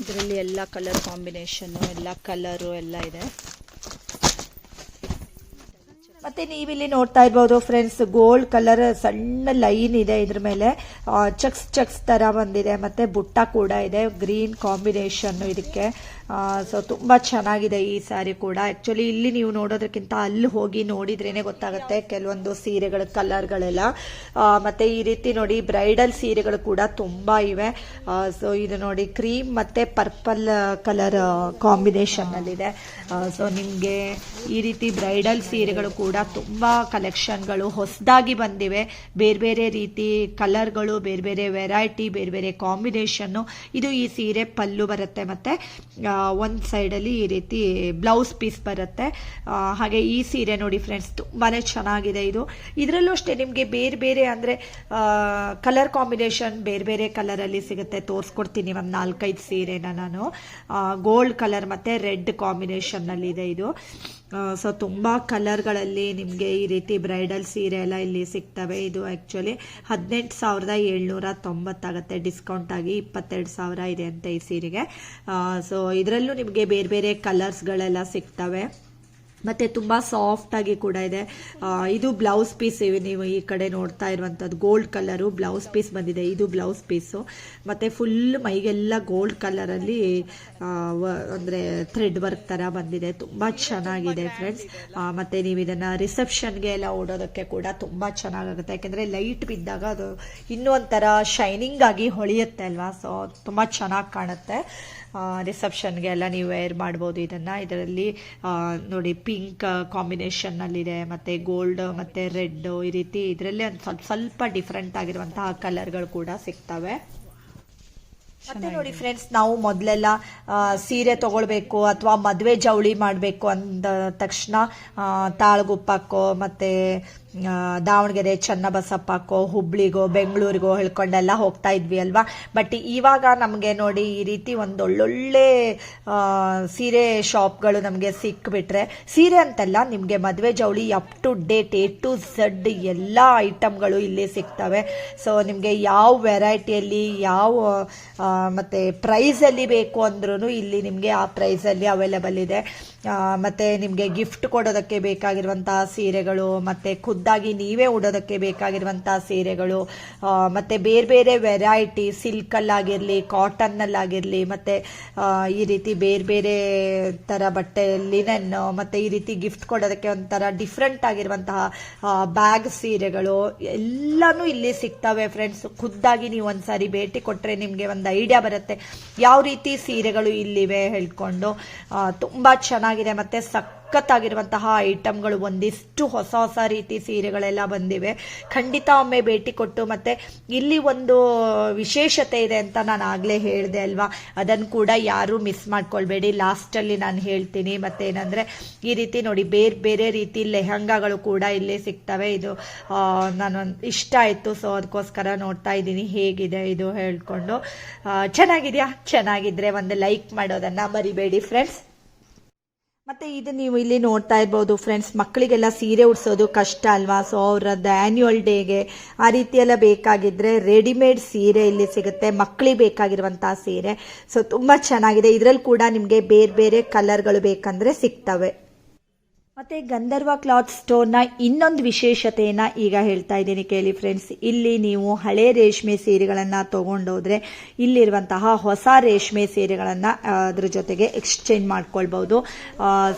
Speaker 1: ಇದರಲ್ಲಿ ಎಲ್ಲ ಕಲರ್ ಕಾಂಬಿನೇಷನ್ ಎಲ್ಲ ಕಲರು ಎಲ್ಲ ಇದೆ. ಮತ್ತೆ ನೀವಿಲ್ಲಿ ನೋಡ್ತಾ ಇರ್ಬೋದು ಫ್ರೆಂಡ್ಸ್ ಗೋಲ್ಡ್ ಕಲರ್ ಸಣ್ಣ ಲೈನ್ ಇದೆ ಇದ್ರ ಮೇಲೆ. ಚಕ್ಸ್ ಚಕ್ಸ್ ತರ ಬಂದಿದೆ ಮತ್ತೆ ಬುಟ್ಟ ಕೂಡ ಇದೆ. ಗ್ರೀನ್ ಕಾಂಬಿನೇಷನ್ ಇದಕ್ಕೆ. ಸೊ ತುಂಬಾ ಚೆನ್ನಾಗಿದೆ ಈ ಸ್ಯಾರಿ ಕೂಡ. ಆಕ್ಚುಲಿ ಇಲ್ಲಿ ನೀವು ನೋಡೋದಕ್ಕಿಂತ ಅಲ್ಲಿ ಹೋಗಿ ನೋಡಿದ್ರೇನೆ ಗೊತ್ತಾಗುತ್ತೆ ಕೆಲವೊಂದು ಸೀರೆಗಳ ಕಲರ್ಗಳೆಲ್ಲ ಮತ್ತೆ ಈ ರೀತಿ ನೋಡಿ ಬ್ರೈಡಲ್ ಸೀರೆಗಳು ಕೂಡ ತುಂಬಾ ಇವೆ. ಸೊ ಇದು ನೋಡಿ ಕ್ರೀಮ್ ಮತ್ತೆ ಪರ್ಪಲ್ ಕಲರ್ ಕಾಂಬಿನೇಷನ್ ಅಲ್ಲಿದೆ ಸೊ ನಿಮಗೆ ಈ ರೀತಿ ಬ್ರೈಡಲ್ ಸೀರೆಗಳು ತುಂಬಾ ಕಲೆಕ್ಷನ್ಗಳು ಹೊಸದಾಗಿ ಬಂದಿವೆ. ಬೇರೆ ಬೇರೆ ರೀತಿ ಕಲರ್ಗಳು ಬೇರೆ ಬೇರೆ ವೆರೈಟಿ ಬೇರೆ ಬೇರೆ ಕಾಂಬಿನೇಷನ್ನು ಇದು ಈ ಸೀರೆ ಪಲ್ಲು ಬರುತ್ತೆ ಮತ್ತು ಒಂದು ಸೈಡಲ್ಲಿ ಈ ರೀತಿ ಬ್ಲೌಸ್ ಪೀಸ್ ಬರುತ್ತೆ. ಹಾಗೆ ಈ ಸೀರೆ ನೋಡಿ ಫ್ರೆಂಡ್ಸ್ ತುಂಬಾ ಚೆನ್ನಾಗಿದೆ ಇದು. ಇದರಲ್ಲೂ ಅಷ್ಟೇ ನಿಮಗೆ ಬೇರೆ ಬೇರೆ ಅಂದರೆ ಕಲರ್ ಕಾಂಬಿನೇಷನ್ ಬೇರೆ ಬೇರೆ ಕಲರಲ್ಲಿ ಸಿಗುತ್ತೆ. ತೋರಿಸ್ಕೊಡ್ತೀನಿ ಒಂದು ನಾಲ್ಕೈದು ಸೀರೆನ ನಾನು. ಗೋಲ್ಡ್ ಕಲರ್ ಮತ್ತು ರೆಡ್ ಕಾಂಬಿನೇಷನ್ನಲ್ಲಿದೆ ಇದು. ಸೊ ತುಂಬ ಕಲರ್ಗಳಲ್ಲಿ ನಿಮಗೆ ಈ ರೀತಿ ಬ್ರೈಡಲ್ ಸೀರೆ ಎಲ್ಲ ಇಲ್ಲಿ ಸಿಗ್ತವೆ. ಇದು ಆ್ಯಕ್ಚುಲಿ ಹದಿನೆಂಟು ಸಾವಿರದ ಏಳ್ನೂರ ತೊಂಬತ್ತಾಗುತ್ತೆ ಡಿಸ್ಕೌಂಟ್ ಆಗಿ ಇಪ್ಪತ್ತೆರಡು ಸಾವಿರ ಇದೆ ಅಂತ ಈ ಸೀರೆಗೆ. ಸೊ ಇದರಲ್ಲೂ ನಿಮಗೆ ಬೇರೆ ಬೇರೆ ಕಲರ್ಸ್ಗಳೆಲ್ಲ ಸಿಗ್ತವೆ. ಮತ್ತು ತುಂಬ ಸಾಫ್ಟಾಗಿ ಕೂಡ ಇದೆ. ಇದು ಬ್ಲೌಸ್ ಪೀಸ್ ನೀವು ಈ ಕಡೆ ನೋಡ್ತಾ ಇರುವಂಥದ್ದು ಗೋಲ್ಡ್ ಕಲರು ಬ್ಲೌಸ್ ಪೀಸ್ ಬಂದಿದೆ. ಇದು ಬ್ಲೌಸ್ ಪೀಸು ಮತ್ತು ಫುಲ್ ಮೈಗೆಲ್ಲ ಗೋಲ್ಡ್ ಕಲರಲ್ಲಿ ಅಂದರೆ ಥ್ರೆಡ್ ವರ್ಕ್ ಥರ ಬಂದಿದೆ. ತುಂಬ ಚೆನ್ನಾಗಿದೆ ಫ್ರೆಂಡ್ಸ್ ಮತ್ತು ನೀವು ಇದನ್ನು ರಿಸೆಪ್ಷನ್ಗೆ ಎಲ್ಲ ಓಡೋದಕ್ಕೆ ಕೂಡ ತುಂಬ ಚೆನ್ನಾಗಿರುತ್ತೆ ಯಾಕೆಂದರೆ ಲೈಟ್ ಬಿದ್ದಾಗ ಅದು ಇನ್ನೂ ಒಂಥರ ಶೈನಿಂಗ್ ಆಗಿ ಹೊಳೆಯುತ್ತೆ ಅಲ್ವಾ? ಸೊ ತುಂಬ ಚೆನ್ನಾಗಿ ಕಾಣುತ್ತೆ. ರಿಸೆಪ್ಷನ್ಗೆ ಎಲ್ಲ ನೀವು ವೇರ್ ಮಾಡ್ಬೋದು ಇದನ್ನು. ಇದರಲ್ಲಿ ನೋಡಿ ಪಿಂಕ್ ಕಾಂಬಿನೇಷನ್ನಲ್ಲಿದೆ ಮತ್ತು ಗೋಲ್ಡ್ ಮತ್ತು ರೆಡ್ ಈ ರೀತಿ. ಇದರಲ್ಲಿ ಒಂದು ಸ್ವಲ್ಪ ಸ್ವಲ್ಪ ಡಿಫ್ರೆಂಟ್ ಆಗಿರುವಂತಹ ಕಲರ್ಗಳು ಕೂಡ ಸಿಗ್ತವೆ. ಮತ್ತೆ ನೋಡಿ ಫ್ರೆಂಡ್ಸ್ ನಾವು ಮೊದಲೆಲ್ಲ ಸೀರೆ ತಗೊಳ್ಬೇಕು ಅಥವಾ ಮದುವೆ ಜವಳಿ ಮಾಡಬೇಕು ಅಂದ ತಕ್ಷಣ ತಾಳ್ಗುಪ್ಪಕ್ಕೋ ಮತ್ತು ದಾವಣಗೆರೆ ಚನ್ನಬಸಪ್ಪಕ್ಕೋ ಹುಬ್ಳಿಗೋ, ಬೆಂಗಳೂರಿಗೋ ಹೇಳ್ಕೊಂಡೆಲ್ಲ ಹೋಗ್ತಾ ಇದ್ವಿ ಅಲ್ವಾ? ಬಟ್ ಇವಾಗ ನಮಗೆ ನೋಡಿ ಈ ರೀತಿ ಒಂದು ಒಳ್ಳೊಳ್ಳೆ ಸೀರೆ ಶಾಪ್ಗಳು ನಮಗೆ ಸಿಕ್ಬಿಟ್ರೆ, ಸೀರೆ ಅಂತಲ್ಲ ನಿಮಗೆ ಮದುವೆ ಜವಳಿ up to date A to Z ಎಲ್ಲ ಐಟಮ್ಗಳು ಇಲ್ಲಿ ಸಿಗ್ತವೆ. ಸೊ ನಿಮಗೆ ಯಾವ ವೆರೈಟಿಯಲ್ಲಿ ಯಾವ ಮತ್ತು ಪ್ರೈಸಲ್ಲಿ ಬೇಕು ಅಂದ್ರೂ ಇಲ್ಲಿ ನಿಮಗೆ ಆ ಪ್ರೈಸಲ್ಲಿ ಅವೈಲೇಬಲ್ ಇದೆ. ಮತ್ತು ನಿಮಗೆ ಗಿಫ್ಟ್ ಕೊಡೋದಕ್ಕೆ ಬೇಕಾಗಿರುವಂಥ ಸೀರೆಗಳು, ಮತ್ತೆ ಖುದ್ದಾಗಿ ನೀವೇ ಉಡೋದಕ್ಕೆ ಬೇಕಾಗಿರುವಂತಹ ಸೀರೆಗಳು ಮತ್ತೆ ಬೇರೆ ಬೇರೆ ವೆರೈಟಿ ಸಿಲ್ಕಲ್ಲಾಗಿರಲಿ ಕಾಟನ್ನಲ್ಲಾಗಿರಲಿ ಮತ್ತೆ ಈ ರೀತಿ ಬೇರೆ ಬೇರೆ ಥರ ಬಟ್ಟೆ ಲಿನನ್ ಮತ್ತೆ ಈ ರೀತಿ ಗಿಫ್ಟ್ ಕೊಡೋದಕ್ಕೆ ಒಂಥರ ಡಿಫ್ರೆಂಟ್ ಆಗಿರುವಂತಹ ಬ್ಯಾಗ್ ಸೀರೆಗಳು ಎಲ್ಲನೂ ಇಲ್ಲಿ ಸಿಗ್ತವೆ ಫ್ರೆಂಡ್ಸ್ ಖುದ್ದಾಗಿ ನೀವು ಒಂದ್ಸಾರಿ ಭೇಟಿ ಕೊಟ್ಟರೆ ನಿಮಗೆ ಒಂದು ಐಡಿಯಾ ಬರುತ್ತೆ. ಯಾವ ರೀತಿ ಸೀರೆಗಳು ಇಲ್ಲಿವೆ ಹೇಳ್ಕೊಂಡು ತುಂಬಾ ಚೆನ್ನಾಗಿದೆ. ಮತ್ತೆ ಸಖತ್ತಾಗಿರುವಂತಹ ಐಟಮ್ಗಳು ಒಂದಿಷ್ಟು ಹೊಸ ಹೊಸ ರೀತಿ ಸೀರೆಗಳೆಲ್ಲ ಬಂದಿವೆ. ಖಂಡಿತ ಒಮ್ಮೆ ಭೇಟಿ ಕೊಟ್ಟು ಮತ್ತೆ ಇಲ್ಲಿ ಒಂದು ವಿಶೇಷತೆ ಇದೆ ಅಂತ ನಾನು ಆಗಲೇ ಹೇಳಿದೆ ಅಲ್ವಾ? ಅದನ್ನು ಕೂಡ ಯಾರು ಮಿಸ್ ಮಾಡ್ಕೊಳ್ಬೇಡಿ. ಲಾಸ್ಟಲ್ಲಿ ನಾನು ಹೇಳ್ತೀನಿ ಮತ್ತೆ ಏನಂದ್ರೆ ಈ ರೀತಿ ನೋಡಿ ಬೇರೆ ಬೇರೆ ರೀತಿ ಲೆಹಂಗಾಗಳು ಕೂಡ ಇಲ್ಲಿ ಸಿಗ್ತವೆ. ಇದು ನಾನು ಇಷ್ಟ ಆಯಿತು ಸೊ ಅದಕ್ಕೋಸ್ಕರ ನೋಡ್ತಾ ಇದ್ದೀನಿ. ಹೇಗಿದೆ ಇದು ಹೇಳ್ಕೊಂಡು. ಚೆನ್ನಾಗಿದೆಯಾ? ಚೆನ್ನಾಗಿದ್ರೆ ಒಂದು ಲೈಕ್ ಮಾಡೋದನ್ನ ಮರಿಬೇಡಿ ಫ್ರೆಂಡ್ಸ್. ಮತ್ತೆ ಇದು ನೀವು ಇಲ್ಲಿ ನೋಡ್ತಾ ಇರ್ಬೋದು ಫ್ರೆಂಡ್ಸ್ ಮಕ್ಕಳಿಗೆಲ್ಲ ಸೀರೆ ಉಡ್ಸೋದು ಕಷ್ಟ ಅಲ್ವಾ? ಸೊ ಅವ್ರದ್ದು ಆ್ಯನ್ಯುವಲ್ ಡೇಗೆ ಆ ರೀತಿ ಎಲ್ಲ ಬೇಕಾಗಿದ್ರೆ ರೆಡಿಮೇಡ್ ಸೀರೆ ಇಲ್ಲಿ ಸಿಗುತ್ತೆ, ಮಕ್ಕಳಿಗೆ ಬೇಕಾಗಿರುವಂತಹ ಸೀರೆ. ಸೊ ತುಂಬಾ ಚೆನ್ನಾಗಿದೆ. ಇದರಲ್ಲಿ ಕೂಡ ನಿಮಗೆ ಬೇರೆ ಬೇರೆ ಕಲರ್ಗಳು ಬೇಕಂದ್ರೆ ಸಿಗ್ತವೆ. ಮತ್ತೆ ಗಂಧರ್ವ ಕ್ಲಾತ್ ಸ್ಟೋರ್ನ ಇನ್ನೊಂದು ವಿಶೇಷತೆಯನ್ನ ಈಗ ಹೇಳ್ತಾ ಇದ್ದೀನಿ ಕೇಳಿ ಫ್ರೆಂಡ್ಸ್ ಇಲ್ಲಿ ನೀವು ಹಳೆ ರೇಷ್ಮೆ ಸೀರೆಗಳನ್ನು ತಗೊಂಡೋದ್ರೆ ಇಲ್ಲಿರುವಂತಹ ಹೊಸ ರೇಷ್ಮೆ ಸೀರೆಗಳನ್ನು ಅದ್ರ ಜೊತೆಗೆ ಎಕ್ಸ್ಚೇಂಜ್ ಮಾಡ್ಕೊಳ್ಬಹುದು.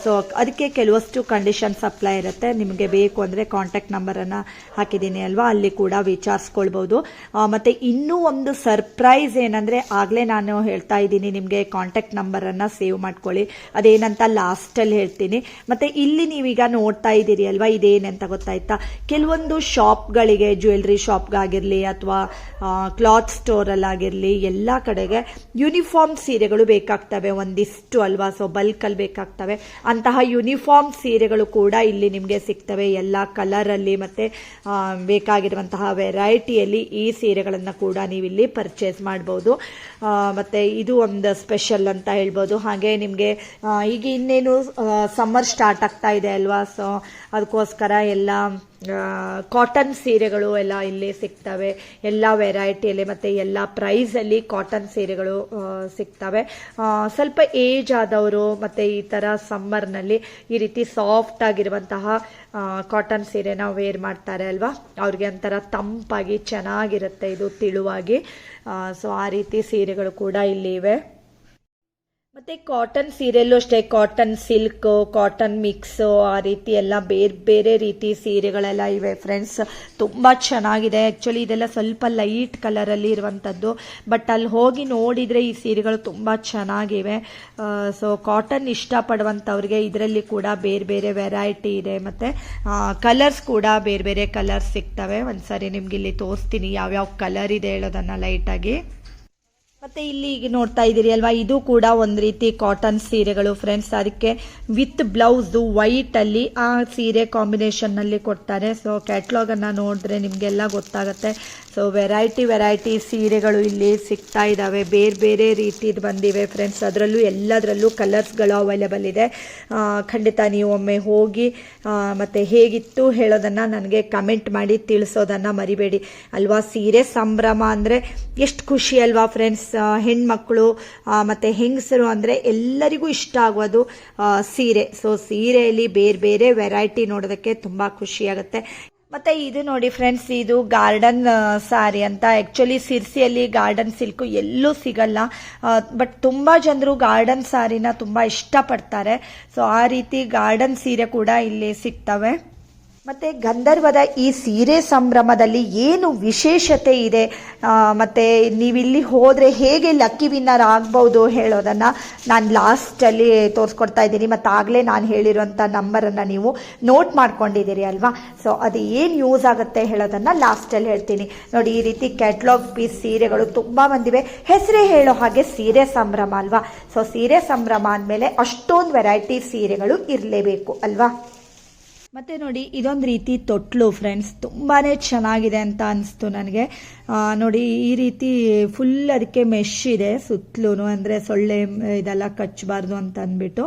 Speaker 1: ಸೊ ಅದಕ್ಕೆ ಕೆಲವಷ್ಟು ಕಂಡೀಷನ್ ಅಪ್ಲೈ ಇರುತ್ತೆ. ನಿಮಗೆ ಬೇಕು ಅಂದರೆ ಕಾಂಟ್ಯಾಕ್ಟ್ ನಂಬರನ್ನು ಹಾಕಿದ್ದೀನಿ ಅಲ್ವಾ? ಅಲ್ಲಿ ಕೂಡ ವಿಚಾರಿಸ್ಕೊಳ್ಬೋದು ಮತ್ತೆ ಇನ್ನೂ ಒಂದು ಸರ್ಪ್ರೈಸ್ ಏನಂದ್ರೆ ಆಗಲೇ ನಾನು ಹೇಳ್ತಾ ಇದ್ದೀನಿ, ನಿಮಗೆ ಕಾಂಟ್ಯಾಕ್ಟ್ ನಂಬರನ್ನು ಸೇವ್ ಮಾಡ್ಕೊಳ್ಳಿ. ಅದೇನಂತ ಲಾಸ್ಟಲ್ಲಿ ಹೇಳ್ತೀನಿ. ಮತ್ತೆ ಇಲ್ಲಿ ನೀವೀಗ ನೋಡ್ತಾ ಇದ್ದೀರಿ ಅಲ್ವಾ? ಇದೇನಂತ ಗೊತ್ತಾಯ್ತಾ? ಕೆಲವೊಂದು ಶಾಪ್ಗಳಿಗೆ ಜ್ಯುವೆಲ್ರಿ ಶಾಪ್ಗಾಗಿರಲಿ ಅಥವಾ ಕ್ಲಾತ್ ಸ್ಟೋರಲ್ಲಾಗಿರಲಿ ಎಲ್ಲ ಕಡೆಗೆ ಯೂನಿಫಾರ್ಮ್ ಸೀರೆಗಳು ಬೇಕಾಗ್ತವೆ. ಒಂದಿಷ್ಟು ಅಲ್ವಾ? ಸೊ ಬಲ್ಕಲ್ಲಿ ಬೇಕಾಗ್ತವೆ. ಅಂತಹ ಯೂನಿಫಾರ್ಮ್ ಸೀರೆಗಳು ಕೂಡ ಇಲ್ಲಿ ನಿಮಗೆ ಸಿಗ್ತವೆ. ಎಲ್ಲ ಕಲರಲ್ಲಿ ಮತ್ತು ಬೇಕಾಗಿರುವಂತಹ ವೆರೈಟಿಯಲ್ಲಿ ಈ ಸೀರೆಗಳನ್ನು ಕೂಡ ನೀವು ಇಲ್ಲಿ ಪರ್ಚೇಸ್ ಮಾಡ್ಬೋದು. ಆ, ಮತ್ತೆ ಇದು ಒಂದು ಸ್ಪೆಷಲ್ ಅಂತ ಹೇಳ್ಬೋದು. ಹಾಗೆ ನಿಮಗೆ ಈಗ ಇನ್ನೇನು ಸಮ್ಮರ್ ಸ್ಟಾರ್ಟ್ ಆಗ್ತಾ ಅಲ್ವಾ? ಸೊ ಅದಕ್ಕೋಸ್ಕರ ಎಲ್ಲ ಕಾಟನ್ ಸೀರೆಗಳು ಎಲ್ಲ ಇಲ್ಲಿ ಸಿಗ್ತವೆ. ಎಲ್ಲ ವೆರೈಟಿಯಲ್ಲಿ ಮತ್ತು ಎಲ್ಲ ಪ್ರೈಸಲ್ಲಿ ಕಾಟನ್ ಸೀರೆಗಳು ಸಿಗ್ತವೆ. ಸ್ವಲ್ಪ ಏಜ್ ಆದವರು ಮತ್ತು ಈ ಥರ ಸಮ್ಮರ್ನಲ್ಲಿ ಈ ರೀತಿ ಸಾಫ್ಟ್ ಆಗಿರುವಂತಹ ಕಾಟನ್ ಸೀರೆನ ವೇರ್ ಮಾಡ್ತಾರೆ ಅಲ್ವಾ? ಅವ್ರಿಗೆ ಒಂಥರ ತಂಪಾಗಿ ಚೆನ್ನಾಗಿರುತ್ತೆ ಇದು ತಿಳುವಾಗಿ. ಸೊ ಆ ರೀತಿ ಸೀರೆಗಳು ಕೂಡ ಇಲ್ಲಿ ಇವೆ. ಮತ್ತೆ ಕಾಟನ್ ಸೀರೆಯಲ್ಲೂ ಅಷ್ಟೇ ಕಾಟನ್ ಸಿಲ್ಕ್ ಕಾಟನ್ ಮಿಕ್ಸ್ ಆ ರೀತಿ ಎಲ್ಲ ಬೇರೆ ಬೇರೆ ರೀತಿ ಸೀರೆಗಳೆಲ್ಲ ಇವೆ ಫ್ರೆಂಡ್ಸ್ ತುಂಬ ಚೆನ್ನಾಗಿದೆ. ಆ್ಯಕ್ಚುಲಿ ಇದೆಲ್ಲ ಸ್ವಲ್ಪ ಲೈಟ್ ಕಲರಲ್ಲಿ ಇರುವಂಥದ್ದು ಬಟ್ ಅಲ್ಲಿ ಹೋಗಿ ನೋಡಿದರೆ ಈ ಸೀರೆಗಳು ತುಂಬ ಚೆನ್ನಾಗಿವೆ. ಸೊ ಕಾಟನ್ ಇಷ್ಟಪಡುವಂಥವ್ರಿಗೆ ಇದರಲ್ಲಿ ಕೂಡ ಬೇರೆ ಬೇರೆ ವೆರೈಟಿ ಇದೆ. ಮತ್ತು ಕಲರ್ಸ್ ಕೂಡ ಬೇರೆ ಬೇರೆ ಕಲರ್ಸ್ ಸಿಗ್ತವೆ. ಒಂದ್ಸರಿ ನಿಮ್ಗೆ ಇಲ್ಲಿ ತೋರಿಸ್ತೀನಿ ಯಾವ್ಯಾವ ಕಲರ್ ಇದೆ ಹೇಳೋದನ್ನು ಲೈಟಾಗಿ ಮತ್ತೆ ಇಲ್ಲಿ ಈಗ ನೋಡ್ತಾ ಇದ್ದೀರಿ ಅಲ್ವಾ? ಇದು ಕೂಡ ಒಂದು ರೀತಿ ಕಾಟನ್ ಸೀರೆಗಳು ಫ್ರೆಂಡ್ಸ್ ಅದಕ್ಕೆ ವಿತ್ ಬ್ಲೌಸು ಅಲ್ಲಿ ಆ ಸೀರೆ ಕಾಂಬಿನೇಷನ್ನಲ್ಲಿ ಕೊಡ್ತಾರೆ. ಸೊ ಕ್ಯಾಟ್ಲಾಗ್ ಅನ್ನ ನೋಡಿದ್ರೆ ನಿಮ್ಗೆಲ್ಲ ಗೊತ್ತಾಗುತ್ತೆ. ಸೊ ವೆರೈಟಿ ವೆರೈಟಿ ಸೀರೆಗಳು ಇಲ್ಲಿ ಸಿಗ್ತಾ ಇದ್ದಾವೆ ಬೇರೆ ಬೇರೆ ರೀತಿದು ಬಂದಿವೆ ಫ್ರೆಂಡ್ಸ್ ಅದರಲ್ಲೂ ಎಲ್ಲದರಲ್ಲೂ ಕಲರ್ಸ್ಗಳು ಅವೈಲೇಬಲ್ ಇದೆ. ಖಂಡಿತ ನೀವು ಒಮ್ಮೆ ಹೋಗಿ ಮತ್ತೆ ಹೇಗಿತ್ತು ಹೇಳೋದನ್ನ ನನಗೆ ಕಮೆಂಟ್ ಮಾಡಿ ತಿಳಿಸೋದನ್ನ ಮರಿಬೇಡಿ. ಅಲ್ವಾ? ಸೀರೆ ಸಂಭ್ರಮ ಅಂದರೆ ಎಷ್ಟು ಖುಷಿ ಅಲ್ವಾ ಫ್ರೆಂಡ್ಸ್ ಹೆಣ್ಮಕ್ಳು ಮತ್ತು ಹೆಂಗಸರು ಅಂದರೆ ಎಲ್ಲರಿಗೂ ಇಷ್ಟ ಆಗೋದು ಸೀರೆ. ಸೊ ಸೀರೆಯಲ್ಲಿ ಬೇರೆ ಬೇರೆ ವೆರೈಟಿ ನೋಡೋದಕ್ಕೆ ತುಂಬ ಖುಷಿಯಾಗುತ್ತೆ ಮತ್ತೆ ಇದು ನೋಡಿ ಫ್ರೆಂಡ್ಸ್ ಇದು ಗಾರ್ಡನ್ ಸಾರಿ ಅಂತ. ಆ್ಯಕ್ಚುಲಿ ಸಿರ್ಸಿಯಲ್ಲಿ ಗಾರ್ಡನ್ ಸಿಲ್ಕು ಎಲ್ಲೂ ಸಿಗಲ್ಲ. ಬಟ್ ತುಂಬ ಜನರು ಗಾರ್ಡನ್ ಸಾರಿನ ತುಂಬ ಇಷ್ಟಪಡ್ತಾರೆ. ಸೊ ಆ ರೀತಿ ಗಾರ್ಡನ್ ಸೀರೆ ಕೂಡ ಇಲ್ಲಿ ಸಿಗ್ತವೆ. ಮತ್ತೆ ಗಂಧರ್ವದ ಈ ಸೀರೆ ಸಂಭ್ರಮದಲ್ಲಿ ಏನು ವಿಶೇಷತೆ ಇದೆ? ಮತ್ತು ನೀವಿಲ್ಲಿ ಹೋದರೆ ಹೇಗೆ ಲಕ್ಕಿ ವಿನ್ನರ್ ಆಗ್ಬೋದು ಹೇಳೋದನ್ನು ನಾನು ಲಾಸ್ಟಲ್ಲಿ ತೋರಿಸ್ಕೊಡ್ತಾ ಇದ್ದೀನಿ. ಮತ್ತು ಆಗಲೇ ನಾನು ಹೇಳಿರೋಂಥ ನಂಬರನ್ನು ನೀವು ನೋಟ್ ಮಾಡ್ಕೊಂಡಿದ್ದೀರಿ ಅಲ್ವಾ? ಸೊ ಅದು ಏನು ಯೂಸ್ ಆಗುತ್ತೆ ಹೇಳೋದನ್ನು ಲಾಸ್ಟಲ್ಲಿ ಹೇಳ್ತೀನಿ. ನೋಡಿ, ಈ ರೀತಿ ಕ್ಯಾಟ್ಲಾಗ್ ಪೀಸ್ ಸೀರೆಗಳು ತುಂಬ ಬಂದಿವೆ. ಹೆಸರೇ ಹೇಳೋ ಹಾಗೆ ಸೀರೆ ಸಂಭ್ರಮ ಅಲ್ವಾ? ಸೊ ಸೀರೆ ಸಂಭ್ರಮ ಅಂದಮೇಲೆ ಅಷ್ಟೊಂದು ವೆರೈಟಿ ಸೀರೆಗಳು ಇರಲೇಬೇಕು ಅಲ್ವಾ? ಮತ್ತೆ ನೋಡಿ ಇದೊಂದು ರೀತಿ ತೊಟ್ಲು ಫ್ರೆಂಡ್ಸ್ ತುಂಬಾ ಚೆನ್ನಾಗಿದೆ ಅಂತ ಅನಿಸ್ತು ನನಗೆ. ನೋಡಿ, ಈ ರೀತಿ ಫುಲ್ ಅದಕ್ಕೆ ಮೆಶ್ ಇದೆ ಸುತ್ತಲೂ ಅಂದರೆ ಸೊಳ್ಳೆ, ಇದೆಲ್ಲ ಕಚ್ಚಬಾರ್ದು ಅಂತ ಅಂದ್ಬಿಟ್ಟು.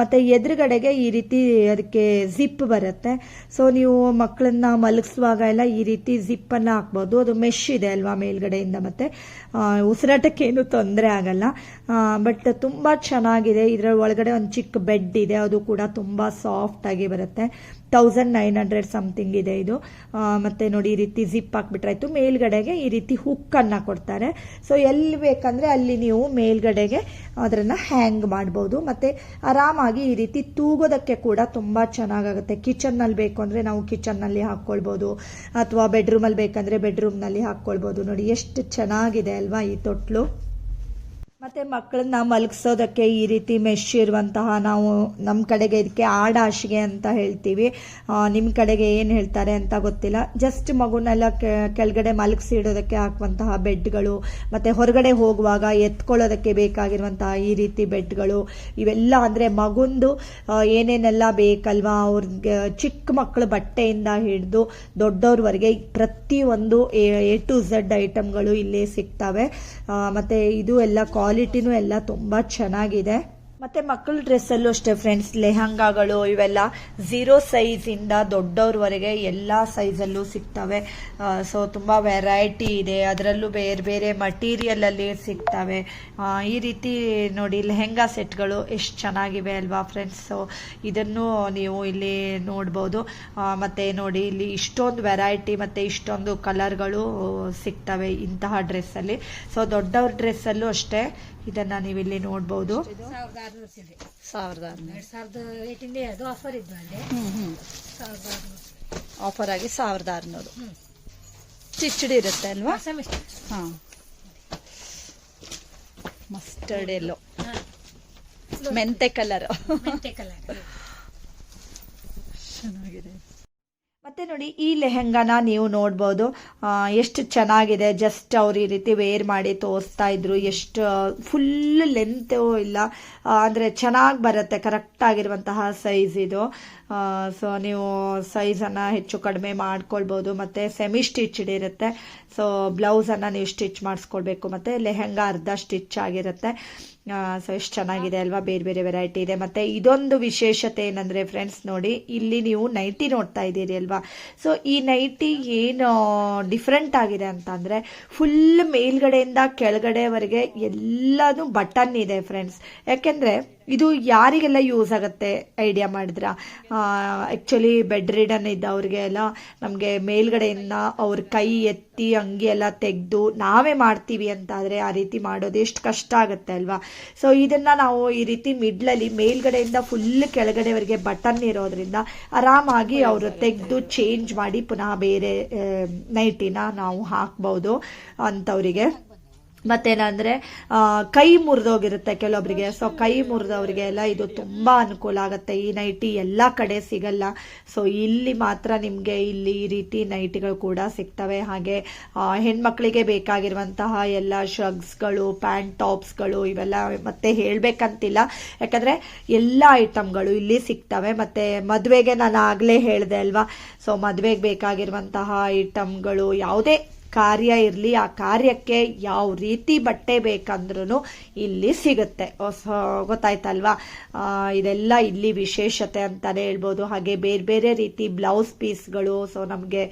Speaker 1: ಮತ್ತು ಎದುರುಗಡೆಗೆ ಈ ರೀತಿ ಅದಕ್ಕೆ ಜಿಪ್ ಬರುತ್ತೆ. ಸೊ ನೀವು ಮಕ್ಕಳನ್ನ ಮಲಗಿಸುವಾಗ ಎಲ್ಲ ಈ ರೀತಿ ಜಿಪ್ಪನ್ನು ಹಾಕ್ಬೋದು. ಅದು ಮೆಶ್ ಇದೆ ಅಲ್ವಾ ಮೇಲ್ಗಡೆಯಿಂದ ಮತ್ತೆ? ಉಸಿರಾಟಕ್ಕೇನು ತೊಂದರೆ ಆಗಲ್ಲ. ಬಟ್ ತುಂಬ ಚೆನ್ನಾಗಿದೆ. ಇದರ ಒಳಗಡೆ ಒಂದು ಚಿಕ್ಕ ಬೆಡ್ ಇದೆ. ಅದು ಕೂಡ ತುಂಬ ಸಾಫ್ಟ್ ಆಗಿ ಬರುತ್ತೆ. ತೌಸಂಡ್ ನೈನ್ ಹಂಡ್ರೆಡ್ ಸಮಥಿಂಗ್ ಇದೆ ಇದು. ಮತ್ತು ನೋಡಿ ಈ ರೀತಿ ಜಿಪ್ ಹಾಕ್ಬಿಟ್ರಾಯ್ತು. ಮೇಲ್ಗಡೆಗೆ ಈ ರೀತಿ ಹುಕ್ಕನ್ನು ಕೊಡ್ತಾರೆ. ಸೊ ಎಲ್ಲಿ ಬೇಕಂದರೆ ಅಲ್ಲಿ ನೀವು ಮೇಲ್ಗಡೆಗೆ ಅದನ್ನು ಹ್ಯಾಂಗ್ ಮಾಡ್ಬೋದು. ಮತ್ತು ಆರಾಮಾಗಿ ಈ ರೀತಿ ತೂಗೋದಕ್ಕೆ ಕೂಡ ತುಂಬ ಚೆನ್ನಾಗಾಗುತ್ತೆ. ಕಿಚನ್ನಲ್ಲಿ ಬೇಕು ಅಂದರೆ ನಾವು ಕಿಚನ್ನಲ್ಲಿ ಹಾಕ್ಕೊಳ್ಬೋದು. ಅಥವಾ ಬೆಡ್ರೂಮಲ್ಲಿ ಬೇಕಂದರೆ ಬೆಡ್ರೂಮ್ನಲ್ಲಿ ಹಾಕ್ಕೊಳ್ಬೋದು. ನೋಡಿ, ಎಷ್ಟು ಚೆನ್ನಾಗಿದೆ ಅಲ್ವಾ ಈ ತೊಟ್ಲು. ಮತ್ತೆ ಮಕ್ಕಳನ್ನ ಮಲಗಿಸೋದಕ್ಕೆ ಈ ರೀತಿ ಮೆಶ್ ಇರುವಂತಹ ನಾವು ನಮ್ಮ ಕಡೆಗೆ ಇದಕ್ಕೆ ಆಡ ಹಾಸಿಗೆ ಅಂತ ಹೇಳ್ತೀವಿ. ನಿಮ್ಮ ಕಡೆಗೆ ಏನು ಹೇಳ್ತಾರೆ ಅಂತ ಗೊತ್ತಿಲ್ಲ. ಜಸ್ಟ್ ಮಗುನೆಲ್ಲ ಕೆಳಗಡೆ ಮಲಗಿಸಿ ಇಡೋದಕ್ಕೆ ಹಾಕುವಂತಹ ಬೆಡ್ಗಳು, ಮತ್ತೆ ಹೊರಗಡೆ ಹೋಗುವಾಗ ಎತ್ಕೊಳ್ಳೋದಕ್ಕೆ ಬೇಕಾಗಿರುವಂತಹ ಈ ರೀತಿ ಬೆಡ್ಗಳು, ಇವೆಲ್ಲ ಅಂದರೆ ಮಗುಂದು ಏನೇನೆಲ್ಲ ಬೇಕಲ್ವಾ? ಅವ್ರಿಗೆ ಚಿಕ್ಕ ಮಕ್ಕಳು ಬಟ್ಟೆಯಿಂದ ಹಿಡಿದು ದೊಡ್ಡವ್ರವರೆಗೆ ಪ್ರತಿಯೊಂದು ಎ ಟು ಝಡ್ ಐಟಮ್ಗಳು ಇಲ್ಲಿ ಸಿಗ್ತವೆ. ಮತ್ತು ಇದು ಎಲ್ಲ ಕ್ವಾಲಿಟಿನೂ ಎಲ್ಲ ತುಂಬ ಚೆನ್ನಾಗಿದೆ. ಮತ್ತೆ ಮಕ್ಕಳ ಡ್ರೆಸ್ಸಲ್ಲೂ ಅಷ್ಟೇ ಫ್ರೆಂಡ್ಸ್ ಲೆಹಂಗಾಗಳು ಇವೆಲ್ಲ ಝೀರೋ ಸೈಜಿಂದ ದೊಡ್ಡವ್ರವರೆಗೆ ಎಲ್ಲ ಸೈಜಲ್ಲೂ ಸಿಗ್ತವೆ. ಸೊ ತುಂಬ ವೆರೈಟಿ ಇದೆ. ಅದರಲ್ಲೂ ಬೇರೆ ಬೇರೆ ಮಟೀರಿಯಲಲ್ಲಿ ಸಿಗ್ತವೆ. ಈ ರೀತಿ ನೋಡಿ ಲೆಹಂಗಾ ಸೆಟ್ಗಳು ಎಷ್ಟು ಚೆನ್ನಾಗಿವೆ ಅಲ್ವಾ ಫ್ರೆಂಡ್ಸ್ ಸೊ ಇದನ್ನು ನೀವು ಇಲ್ಲಿ ನೋಡ್ಬೋದು. ಮತ್ತು ಮತ್ತೆ ನೋಡಿ ಇಲ್ಲಿ ಇಷ್ಟೊಂದು ವೆರೈಟಿ ಮತ್ತು ಇಷ್ಟೊಂದು ಕಲರ್ಗಳು ಸಿಗ್ತವೆ ಇಂತಹ ಡ್ರೆಸ್ಸಲ್ಲಿ ಸೊ ದೊಡ್ಡವ್ರ ಡ್ರೆಸ್ಸಲ್ಲೂ ಅಷ್ಟೇ ಇದನ್ನು ನೀವಿಲ್ಲಿ ನೋಡ್ಬೋದು.
Speaker 2: ಸಾವಿರದ
Speaker 1: ಸಾವಿರದ
Speaker 2: ಎರಡು ಸಾವಿರದ ಏಯ್ಟಿಂದ ಅದು ಆಫರ್ ಇದ್ವು ಅಲ್ಲಿ. ಸಾವಿರದ ಆರುನೂರು.
Speaker 1: ಆಫರ್ ಆಗಿ ಸಾವಿರದ ಆರುನೂರು. ಚಿಚ್ಚಡಿ ಇರುತ್ತೆ ಅಲ್ವಾ? ಹಾಂ ಮಸ್ಟರ್ಡ್ ಎಲ್ಲೋ
Speaker 2: ಹಾಂ.
Speaker 1: ಮೆಂತೆ ಕಲರ್
Speaker 2: ಮೆಂತೆ ಕಲರ್
Speaker 1: ಚೆನ್ನಾಗಿದೆ. ಮತ್ತೆ ನೋಡಿ ಈ ಲೆಹೆಂಗಾನ ನೀವು ನೋಡ್ಬೋದು. ಎಷ್ಟು ಚೆನ್ನಾಗಿದೆ. ಜಸ್ಟ್ ಅವ್ರು ಈ ರೀತಿ ವೇರ್ ಮಾಡಿ ತೋರಿಸ್ತಾ ಇದ್ರು. ಎಷ್ಟು ಫುಲ್ ಲೆಂತ್ ಇಲ್ಲ. ಅಂದರೆ ಚೆನ್ನಾಗಿ ಬರುತ್ತೆ. ಕರೆಕ್ಟ್ ಆಗಿರುವಂತಹ ಸೈಜ್ ಇದು. ಸೊ ನೀವು ಸೈಜನ್ನು ಹೆಚ್ಚು ಕಡಿಮೆ ಮಾಡ್ಕೊಳ್ಬೋದು, ಮತ್ತು ಸೆಮಿ ಸ್ಟಿಚ್ಡ್ ಇರುತ್ತೆ. ಸೊ ಬ್ಲೌಸನ್ನು ನೀವು ಸ್ಟಿಚ್ ಮಾಡಿಸ್ಕೊಳ್ಬೇಕು, ಮತ್ತು ಲೆಹೆಂಗಾ ಅರ್ಧ ಸ್ಟಿಚ್ ಆಗಿರುತ್ತೆ. ಸೊ ಎಷ್ಟು ಚೆನ್ನಾಗಿದೆ ಅಲ್ವಾ? ಬೇರೆ ಬೇರೆ ವೆರೈಟಿ ಇದೆ. ಮತ್ತು ಇದೊಂದು ವಿಶೇಷತೆ ಏನಂದರೆ ಫ್ರೆಂಡ್ಸ್ ನೋಡಿ, ಇಲ್ಲಿ ನೀವು ನೈಟಿ ನೋಡ್ತಾ ಇದ್ದೀರಿ ಅಲ್ವಾ? ಸೊ ಈ ನೈಟಿ ಏನು ಡಿಫ್ರೆಂಟ್ ಆಗಿದೆ ಅಂತಂದರೆ ಫುಲ್ ಮೇಲ್ಗಡೆಯಿಂದ ಕೆಳಗಡೆವರೆಗೆ ಎಲ್ಲನೂ ಬಟನ್ ಇದೆ ಫ್ರೆಂಡ್ಸ್ ಯಾಕೆಂದರೆ ಇದು ಯಾರಿಗೆಲ್ಲ ಯೂಸ್ ಆಗುತ್ತೆ ಐಡಿಯಾ ಮಾಡಿದ್ರ? ಆ್ಯಕ್ಚುಲಿ ಬೆಡ್ ರಿಡನ್ ಇದ್ದವ್ರಿಗೆ ಎಲ್ಲ ನಮಗೆ ಮೇಲ್ಗಡೆಯಿಂದ ಅವ್ರ ಕೈ ಎತ್ತಿ ಅಂಗಿ ಎಲ್ಲ ತೆಗೆದು ನಾವೇ ಮಾಡ್ತೀವಿ ಅಂತಾದರೆ ಆ ರೀತಿ ಮಾಡೋದು ಎಷ್ಟು ಕಷ್ಟ ಆಗುತ್ತೆ ಅಲ್ವಾ? ಸೊ ಇದನ್ನು ನಾವು ಈ ರೀತಿ ಮಿಡ್ಲಲ್ಲಿ ಮೇಲ್ಗಡೆಯಿಂದ ಫುಲ್ ಕೆಳಗಡೆವರೆಗೆ ಬಟನ್ ಇರೋದ್ರಿಂದ ಆರಾಮಾಗಿ ಅವರು ತೆಗೆದು ಚೇಂಜ್ ಮಾಡಿ ಪುನಃ ಬೇರೆ ನೈಟಿನ ನಾವು ಹಾಕ್ಬೋದು ಅಂಥವರಿಗೆ ಮತ್ತೇನಂದರೆ ಕೈ ಮುರಿದೋಗಿರುತ್ತೆ ಕೆಲವೊಬ್ಬರಿಗೆ ಸೊ ಕೈ ಮುರಿದವ್ರಿಗೆ ಎಲ್ಲ ಇದು ತುಂಬ ಅನುಕೂಲ ಆಗುತ್ತೆ. ಈ ನೈಟಿ ಎಲ್ಲ ಕಡೆ ಸಿಗಲ್ಲ. ಸೊ ಇಲ್ಲಿ ಮಾತ್ರ ನಿಮಗೆ ಇಲ್ಲಿ ಈ ರೀತಿ ನೈಟಿಗಳು ಕೂಡ ಸಿಗ್ತವೆ. ಹಾಗೆ ಹೆಣ್ಮಕ್ಳಿಗೆ ಬೇಕಾಗಿರುವಂತಹ ಎಲ್ಲ ಶಗ್ಸ್ಗಳು ಪ್ಯಾಂಟ್ ಟಾಪ್ಸ್ಗಳು ಇವೆಲ್ಲ ಮತ್ತೆ ಹೇಳಬೇಕಂತಿಲ್ಲ. ಯಾಕಂದರೆ, ಎಲ್ಲ ಐಟಮ್ಗಳು ಇಲ್ಲಿ ಸಿಗ್ತವೆ. ಮತ್ತು ಮದುವೆಗೆ ನಾನು ಆಗಲೇ ಹೇಳಿದೆ ಅಲ್ವಾ? ಸೊ ಮದುವೆಗೆ ಬೇಕಾಗಿರುವಂತಹ ಐಟಮ್ಗಳು ಯಾವುದೇ ಕಾರ್ಯ ಇರಲಿ, ಆ ಕಾರ್ಯಕ್ಕೆ ಯಾವ ರೀತಿ ಬಟ್ಟೆ ಬೇಕಂದ್ರೂ ಇಲ್ಲಿ ಸಿಗುತ್ತೆ. ಗೊತ್ತಾಯ್ತಲ್ವಾ? ಇದೆಲ್ಲ ಇಲ್ಲಿ ವಿಶೇಷತೆ ಅಂತಲೇ ಹೇಳ್ಬೋದು. ಹಾಗೆ ಬೇರೆ ಬೇರೆ ರೀತಿ ಬ್ಲೌಸ್ ಪೀಸ್ಗಳು, ಸೊ ನಮಗೆ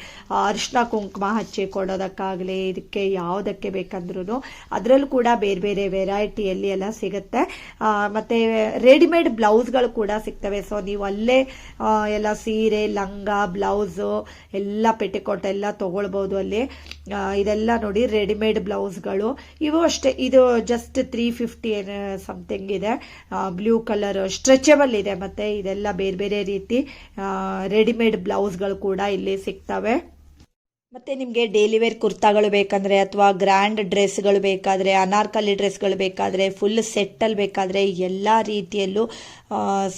Speaker 1: ಅರಿಶಿನ ಕುಂಕುಮ ಹಚ್ಚಿ ಕೊಡೋದಕ್ಕಾಗಲಿ, ಇದಕ್ಕೆ ಯಾವುದಕ್ಕೆ ಬೇಕಂದ್ರೂ ಅದರಲ್ಲೂ ಕೂಡ ಬೇರೆ ಬೇರೆ ವೆರೈಟಿಯಲ್ಲಿ ಎಲ್ಲ ಸಿಗುತ್ತೆ. ಮತ್ತು ರೆಡಿಮೇಡ್ ಬ್ಲೌಸ್ಗಳು ಕೂಡ ಸಿಗ್ತವೆ. ಸೊ ನೀವು ಅಲ್ಲೇ ಎಲ್ಲ ಸೀರೆ, ಲಂಗ, ಬ್ಲೌಸು ಎಲ್ಲ ಪೆಟಿಕೋಟ್ ಎಲ್ಲ ತೊಗೊಳ್ಬೋದು ಅಲ್ಲಿ. ಇದೆಲ್ಲ ನೋಡಿ ರೆಡಿಮೇಡ್ ಬ್ಲೌಸ್ಗಳು. ಇವು ಅಷ್ಟೇ, ಇದು ಜಸ್ಟ್ ತ್ರೀ ಫಿಫ್ಟಿ ಸಮಥಿಂಗ್ ಇದೆ. ಬ್ಲೂ ಕಲರ್ ಸ್ಟ್ರೆಚಬಲ್ ಇದೆ ಮತ್ತೆ ಇದೆಲ್ಲ ಬೇರೆ ಬೇರೆ ರೀತಿ ರೆಡಿಮೇಡ್ ಬ್ಲೌಸ್ಗಳು ಕೂಡ ಇಲ್ಲಿ ಸಿಗ್ತವೆ. ಮತ್ತೆ ನಿಮಗೆ ಡೈಲಿ ವೇರ್ ಕುರ್ತಾಗಳು ಬೇಕಂದ್ರೆ ಅಥವಾ ಗ್ರ್ಯಾಂಡ್ ಡ್ರೆಸ್ಗಳು ಬೇಕಾದರೆ, ಅನಾರ್ಕಲಿ ಡ್ರೆಸ್ಗಳು ಬೇಕಾದರೆ ಫುಲ್ ಸೆಟ್ಟಲ್ಲಿ ಬೇಕಾದರೆ ಎಲ್ಲ ರೀತಿಯಲ್ಲೂ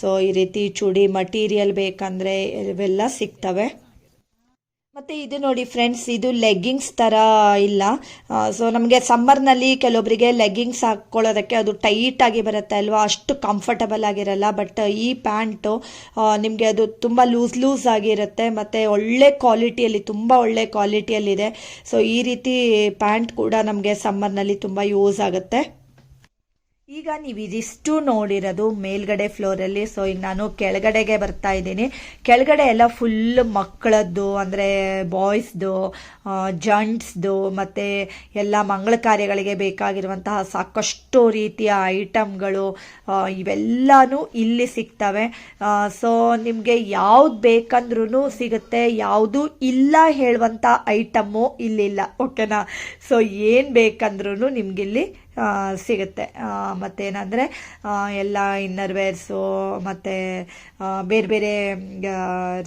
Speaker 1: ಸೊ ಈ ರೀತಿ ಚೂಡಿ ಮಟೀರಿಯಲ್ ಬೇಕಂದರೆ ಇವೆಲ್ಲ ಸಿಗ್ತವೆ. ಮತ್ತು ಇದು ನೋಡಿ ಫ್ರೆಂಡ್ಸ್ ಇದು ಲೆಗ್ಗಿಂಗ್ಸ್ ಥರ ಇಲ್ಲ. ಸೊ ನಮಗೆ ಸಮ್ಮರ್ನಲ್ಲಿ ಕೆಲವೊಬ್ಬರಿಗೆ ಲೆಗ್ಗಿಂಗ್ಸ್ ಹಾಕ್ಕೊಳ್ಳೋದಕ್ಕೆ ಅದು ಟೈಟಾಗಿ ಬರುತ್ತೆ ಅಲ್ವಾ? ಅಷ್ಟು ಕಂಫರ್ಟಬಲ್ ಆಗಿರಲ್ಲ. ಬಟ್ ಈ ಪ್ಯಾಂಟು ನಿಮಗೆ ಅದು ತುಂಬ ಲೂಸ್ ಲೂಸ್ ಆಗಿರುತ್ತೆ ಮತ್ತು ಒಳ್ಳೆ ಕ್ವಾಲಿಟಿಯಲ್ಲಿ ತುಂಬ ಒಳ್ಳೆ ಕ್ವಾಲಿಟಿಯಲ್ಲಿದೆ ಸೊ ಈ ರೀತಿ ಪ್ಯಾಂಟ್ ಕೂಡ ನಮಗೆ ಸಮ್ಮರ್ನಲ್ಲಿ ತುಂಬ ಯೂಸ್ ಆಗುತ್ತೆ. ಈಗ ನೀವು ಇದಿಷ್ಟು ನೋಡಿರೋದು ಮೇಲ್ಗಡೆ ಫ್ಲೋರಲ್ಲಿ ಸೊ ಈಗ ನಾನು ಕೆಳಗಡೆಗೆ ಬರ್ತಾ ಇದ್ದೀನಿ. ಕೆಳಗಡೆ ಎಲ್ಲ ಫುಲ್ ಮಕ್ಕಳದ್ದು, ಅಂದರೆ ಬಾಯ್ಸ್ದು ಜಂಟ್ಸ್ದು ಮತ್ತು ಎಲ್ಲ ಮಂಗಳ ಕಾರ್ಯಗಳಿಗೆ ಬೇಕಾಗಿರುವಂತಹ ಸಾಕಷ್ಟು ರೀತಿಯ ಐಟಮ್ಗಳು ಇವೆಲ್ಲವೂ ಇಲ್ಲಿ ಸಿಗ್ತವೆ. ಸೊ ನಿಮಗೆ ಯಾವ್ದು ಬೇಕಂದ್ರೂ ಸಿಗುತ್ತೆ. ಯಾವುದು ಇಲ್ಲ ಹೇಳುವಂಥ ಐಟಮ್ಮು ಇಲ್ಲಿಲ್ಲ. ಓಕೆನಾ ಸೊ ಏನು ಬೇಕಂದ್ರೂ ನಿಮಗಿಲ್ಲಿ ಸಿಗುತ್ತೆ. ಮತ್ತೇನಂದರೆ ಎಲ್ಲ ಇನ್ನರ್ ವೇರ್ಸು ಮತ್ತು ಬೇರೆ ಬೇರೆ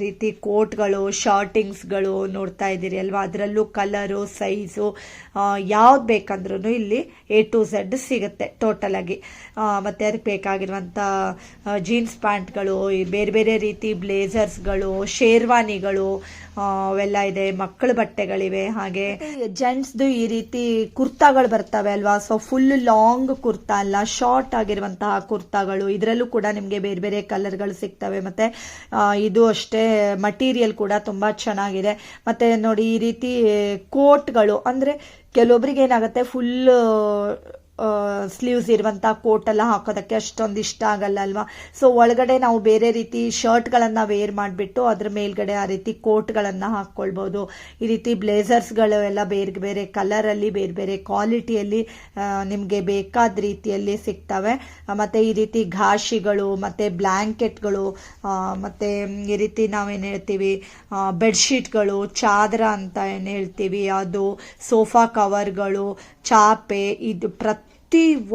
Speaker 1: ರೀತಿ ಕೋಟ್ಗಳು ಶಾರ್ಟಿಂಗ್ಸ್ಗಳು ನೋಡ್ತಾ ಇದ್ದೀರಿ ಅಲ್ವಾ? ಅದರಲ್ಲೂ ಕಲರು ಸೈಜು ಯಾವ್ದು ಬೇಕಂದ್ರೂ ಇಲ್ಲಿ ಎ ಟು ಝೆಡ್ ಸಿಗುತ್ತೆ ಟೋಟಲ್ ಆಗಿ. ಮತ್ತು ಅದಕ್ಕೆ ಬೇಕಾಗಿರುವಂಥ ಜೀನ್ಸ್ ಪ್ಯಾಂಟ್ಗಳು ಬೇರೆ ಬೇರೆ ರೀತಿ ಬ್ಲೇಸರ್ಸ್ಗಳು ಶೇರ್ವಾನಿಗಳು ಅವೆಲ್ಲ ಇದೆ. ಮಕ್ಕಳ ಬಟ್ಟೆಗಳಿವೆ. ಹಾಗೆ ಜೆಂಟ್ಸ್ದು ಈ ರೀತಿ ಕುರ್ತಾಗಳು ಬರ್ತವೆ ಅಲ್ವಾ? ಸೊ ಫುಲ್ ಲಾಂಗ್ ಕುರ್ತಾ ಅಲ್ಲ ಶಾರ್ಟ್ ಆಗಿರುವಂತಹ ಕುರ್ತಾಗಳು. ಇದರಲ್ಲೂ ಕೂಡ ನಿಮಗೆ ಬೇರೆ ಬೇರೆ ಕಲರ್ಗಳು ಸಿಗ್ತವೆ. ಮತ್ತೆ ಇದು ಅಷ್ಟೇ ಮಟೀರಿಯಲ್ ಕೂಡ ತುಂಬ ಚೆನ್ನಾಗಿದೆ. ಮತ್ತೆ ನೋಡಿ, ಈ ರೀತಿ ಕೋಟ್ಗಳು ಅಂದರೆ ಕೆಲವೊಬ್ರಿಗೆ ಏನಾಗುತ್ತೆ ಫುಲ್ ಸ್ಲೀವ್ಸ್ ಇರುವಂಥ ಕೋಟ್ ಎಲ್ಲ ಹಾಕೋದಕ್ಕೆ ಅಷ್ಟೊಂದು ಇಷ್ಟ ಆಗಲ್ಲ ಅಲ್ವಾ? ಸೊ ಒಳಗಡೆ ನಾವು ಬೇರೆ ರೀತಿ ಶರ್ಟ್ಗಳನ್ನು ವೇರ್ ಮಾಡಿಬಿಟ್ಟು ಅದ್ರ ಮೇಲ್ಗಡೆ ಆ ರೀತಿ ಕೋಟ್ಗಳನ್ನು ಹಾಕ್ಕೊಳ್ಬೋದು ಈ ರೀತಿ ಬ್ಲೇಸರ್ಸ್ಗಳು ಎಲ್ಲ ಬೇರೆ ಬೇರೆ ಕಲರಲ್ಲಿ ಬೇರೆ ಬೇರೆ ಕ್ವಾಲಿಟಿಯಲ್ಲಿ ನಿಮಗೆ ಬೇಕಾದ ರೀತಿಯಲ್ಲಿ ಸಿಗ್ತವೆ. ಮತ್ತು ಈ ರೀತಿ ಘಾಶಿಗಳು ಮತ್ತೆ ಬ್ಲ್ಯಾಂಕೆಟ್ಗಳು ಮತ್ತೆ ಈ ರೀತಿ ನಾವೇನು ಹೇಳ್ತೀವಿ ಬೆಡ್ಶೀಟ್ಗಳು ಚಾದ್ರ ಅಂತ ಏನು ಹೇಳ್ತೀವಿ, ಅದು ಸೋಫಾ ಕವರ್ಗಳು ಚಾಪೆ, ಇದು ಪ್ರತಿ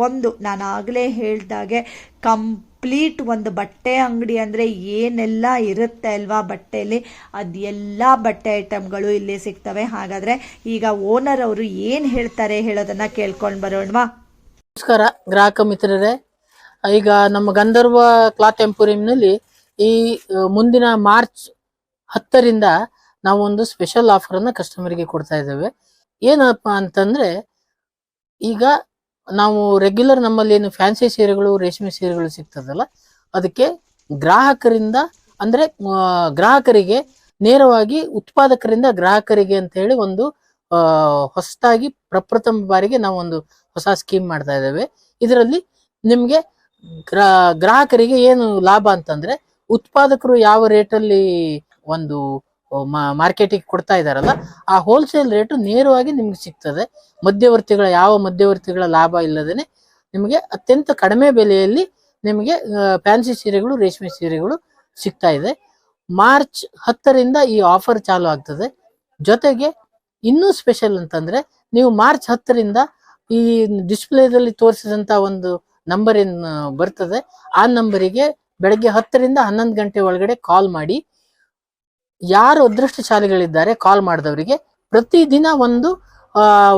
Speaker 1: ಒಂದು, ನಾನು ಆಗಲೇ ಹೇಳಿದಾಗೆ ಕಂಪ್ಲೀಟ್ ಒಂದು ಬಟ್ಟೆ ಅಂಗಡಿ ಅಂದರೆ ಏನೆಲ್ಲ ಇರುತ್ತೆ ಅಲ್ವಾ ಬಟ್ಟೆಯಲ್ಲಿ ಅದೆಲ್ಲ ಬಟ್ಟೆ ಐಟಮ್ಗಳು ಇಲ್ಲಿ ಸಿಗ್ತವೆ. ಹಾಗಾದರೆ ಈಗ ಓನರ್ ಅವರು ಏನು ಹೇಳ್ತಾರೆ ಹೇಳೋದನ್ನು ಕೇಳ್ಕೊಂಡು ಬರೋಣವಾ.
Speaker 3: ನಮಸ್ಕಾರ, ಗ್ರಾಹಕ ಮಿತ್ರರೇ. ಈಗ ನಮ್ಮ ಗಂಧರ್ವ ಕ್ಲಾತ್ ಎಂಪೋರಿಯಂನಲ್ಲಿ ಈ ಮುಂದಿನ ಮಾರ್ಚ್ ಹತ್ತರಿಂದ ನಾವು ಒಂದು ಸ್ಪೆಷಲ್ ಆಫರನ್ನು ಕಸ್ಟಮರ್ಗೆ ಕೊಡ್ತಾ ಇದ್ದೇವೆ. ಏನಪ್ಪ ಅಂತಂದರೆ ಈಗ ನಾವು ರೆಗ್ಯುಲರ್ ನಮ್ಮಲ್ಲಿ ಏನು ಫ್ಯಾನ್ಸಿ ಸೀರೆಗಳು, ರೇಷ್ಮೆ ಸೀರೆಗಳು ಸಿಗ್ತದಲ್ಲ, ಅದಕ್ಕೆ ಗ್ರಾಹಕರಿಂದ, ಅಂದ್ರೆ ಗ್ರಾಹಕರಿಗೆ ನೇರವಾಗಿ, ಉತ್ಪಾದಕರಿಂದ ಗ್ರಾಹಕರಿಗೆ ಅಂತ ಹೇಳಿ ಒಂದು ಹೊಸದಾಗಿ ಪ್ರಪ್ರಥಮ ಬಾರಿಗೆ ನಾವು ಒಂದು ಹೊಸ ಸ್ಕೀಮ್ ಮಾಡ್ತಾ ಇದ್ದೇವೆ. ಇದರಲ್ಲಿ ನಿಮ್ಗೆ ಗ್ರಾ, ಗ್ರಾಹಕರಿಗೆ ಏನು ಲಾಭ ಅಂತಂದ್ರೆ, ಉತ್ಪಾದಕರು ಯಾವ ರೇಟಲ್ಲಿ ಒಂದು ಮಾರ್ಕೆಟಿಗೆ ಕೊಡ್ತಾ ಇದಾರಲ್ಲ ಆ ಹೋಲ್ಸೇಲ್ ರೇಟು ನೇರವಾಗಿ ನಿಮ್ಗೆ ಸಿಗ್ತದೆ. ಮಧ್ಯವರ್ತಿಗಳ, ಯಾವ ಮಧ್ಯವರ್ತಿಗಳ ಲಾಭ ಇಲ್ಲದೇನೆ ನಿಮಗೆ ಅತ್ಯಂತ ಕಡಿಮೆ ಬೆಲೆಯಲ್ಲಿ ನಿಮಗೆ ಫ್ಯಾನ್ಸಿ ಸೀರೆಗಳು, ರೇಷ್ಮೆ ಸೀರೆಗಳು ಸಿಗ್ತಾ ಇದೆ. ಮಾರ್ಚ್ ಹತ್ತರಿಂದ ಈ ಆಫರ್ ಚಾಲು ಆಗ್ತದೆ. ಜೊತೆಗೆ ಇನ್ನೂ ಸ್ಪೆಷಲ್ ಅಂತಂದ್ರೆ, ನೀವು ಮಾರ್ಚ್ ಹತ್ತರಿಂದ ಈ ಡಿಸ್ಪ್ಲೇದಲ್ಲಿ ತೋರಿಸಿದಂತ ಒಂದು ನಂಬರ್ ಏನ್ ಬರ್ತದೆ, ಆ ನಂಬರಿಗೆ ಬೆಳಗ್ಗೆ ಹತ್ತರಿಂದ ಹನ್ನೊಂದು ಗಂಟೆ ಒಳಗಡೆ ಕಾಲ್ ಮಾಡಿ. ಯಾರು ಅದೃಷ್ಟಶಾಲಿಗಳಿದ್ದಾರೆ ಕಾಲ್ ಮಾಡಿದವರಿಗೆ, ಪ್ರತಿದಿನ ಒಂದು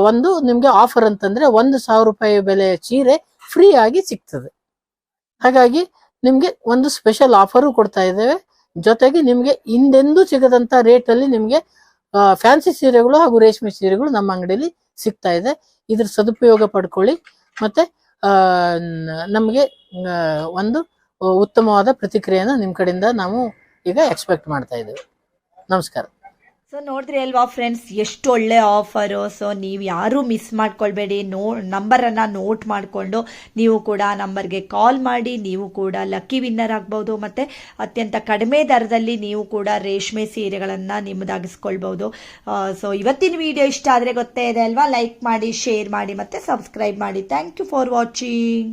Speaker 3: ಒಂದು ನಿಮಗೆ ಆಫರ್ ಅಂತಂದ್ರೆ ಒಂದು ಸಾವಿರ ರೂಪಾಯಿ ಬೆಲೆ ಸೀರೆ ಫ್ರೀ ಆಗಿ ಸಿಗ್ತದೆ. ಹಾಗಾಗಿ ನಿಮಗೆ ಒಂದು ಸ್ಪೆಷಲ್ ಆಫರು ಕೊಡ್ತಾ ಇದ್ದೇವೆ. ಜೊತೆಗೆ ನಿಮಗೆ ಹಿಂದೆಂದೂ ಸಿಗದಂತ ರೇಟ್ ಅಲ್ಲಿ ನಿಮ್ಗೆ ಫ್ಯಾನ್ಸಿ ಸೀರೆಗಳು ಹಾಗೂ ರೇಷ್ಮೆ ಸೀರೆಗಳು ನಮ್ಮ ಅಂಗಡಿಯಲ್ಲಿ ಸಿಗ್ತಾ ಇದೆ. ಇದ್ರ ಸದುಪಯೋಗ ಪಡ್ಕೊಳ್ಳಿ. ಮತ್ತೆ ನಮ್ಗೆ ಒಂದು ಉತ್ತಮವಾದ ಪ್ರತಿಕ್ರಿಯೆಯನ್ನು ನಿಮ್ಮ ಕಡೆಯಿಂದ ನಾವು ಈಗ ಎಕ್ಸ್ಪೆಕ್ಟ್ ಮಾಡ್ತಾ ಇದ್ದೇವೆ. ನಮಸ್ಕಾರ.
Speaker 1: ಸೊ ನೋಡಿದ್ರಿ ಅಲ್ವಾ ಫ್ರೆಂಡ್ಸ್ ಎಷ್ಟು ಒಳ್ಳೆ ಆಫರು ಸೊ ನೀವು ಯಾರೂ ಮಿಸ್ ಮಾಡ್ಕೊಳ್ಬೇಡಿ, ನೋ ನಂಬರನ್ನು ನೋಟ್ ಮಾಡಿಕೊಂಡು ನೀವು ಕೂಡ ನಂಬರ್ಗೆ ಕಾಲ್ ಮಾಡಿ, ನೀವು ಕೂಡ ಲಕ್ಕಿ ವಿನ್ನರ್ ಆಗ್ಬೋದು, ಮತ್ತು ಅತ್ಯಂತ ಕಡಿಮೆ ದರದಲ್ಲಿ ನೀವು ಕೂಡ ರೇಷ್ಮೆ ಸೀರೆಗಳನ್ನು ನಿಮ್ಮದಾಗಿಸ್ಕೊಳ್ಬೋದು. ಸೊ ಇವತ್ತಿನ ವಿಡಿಯೋ ಇಷ್ಟ ಆದರೆ ಗೊತ್ತೇ ಇದೆ ಅಲ್ವಾ? ಲೈಕ್ ಮಾಡಿ ಶೇರ್ ಮಾಡಿ, ಮತ್ತು ಸಬ್ಸ್ಕ್ರೈಬ್ ಮಾಡಿ. Thank you for watching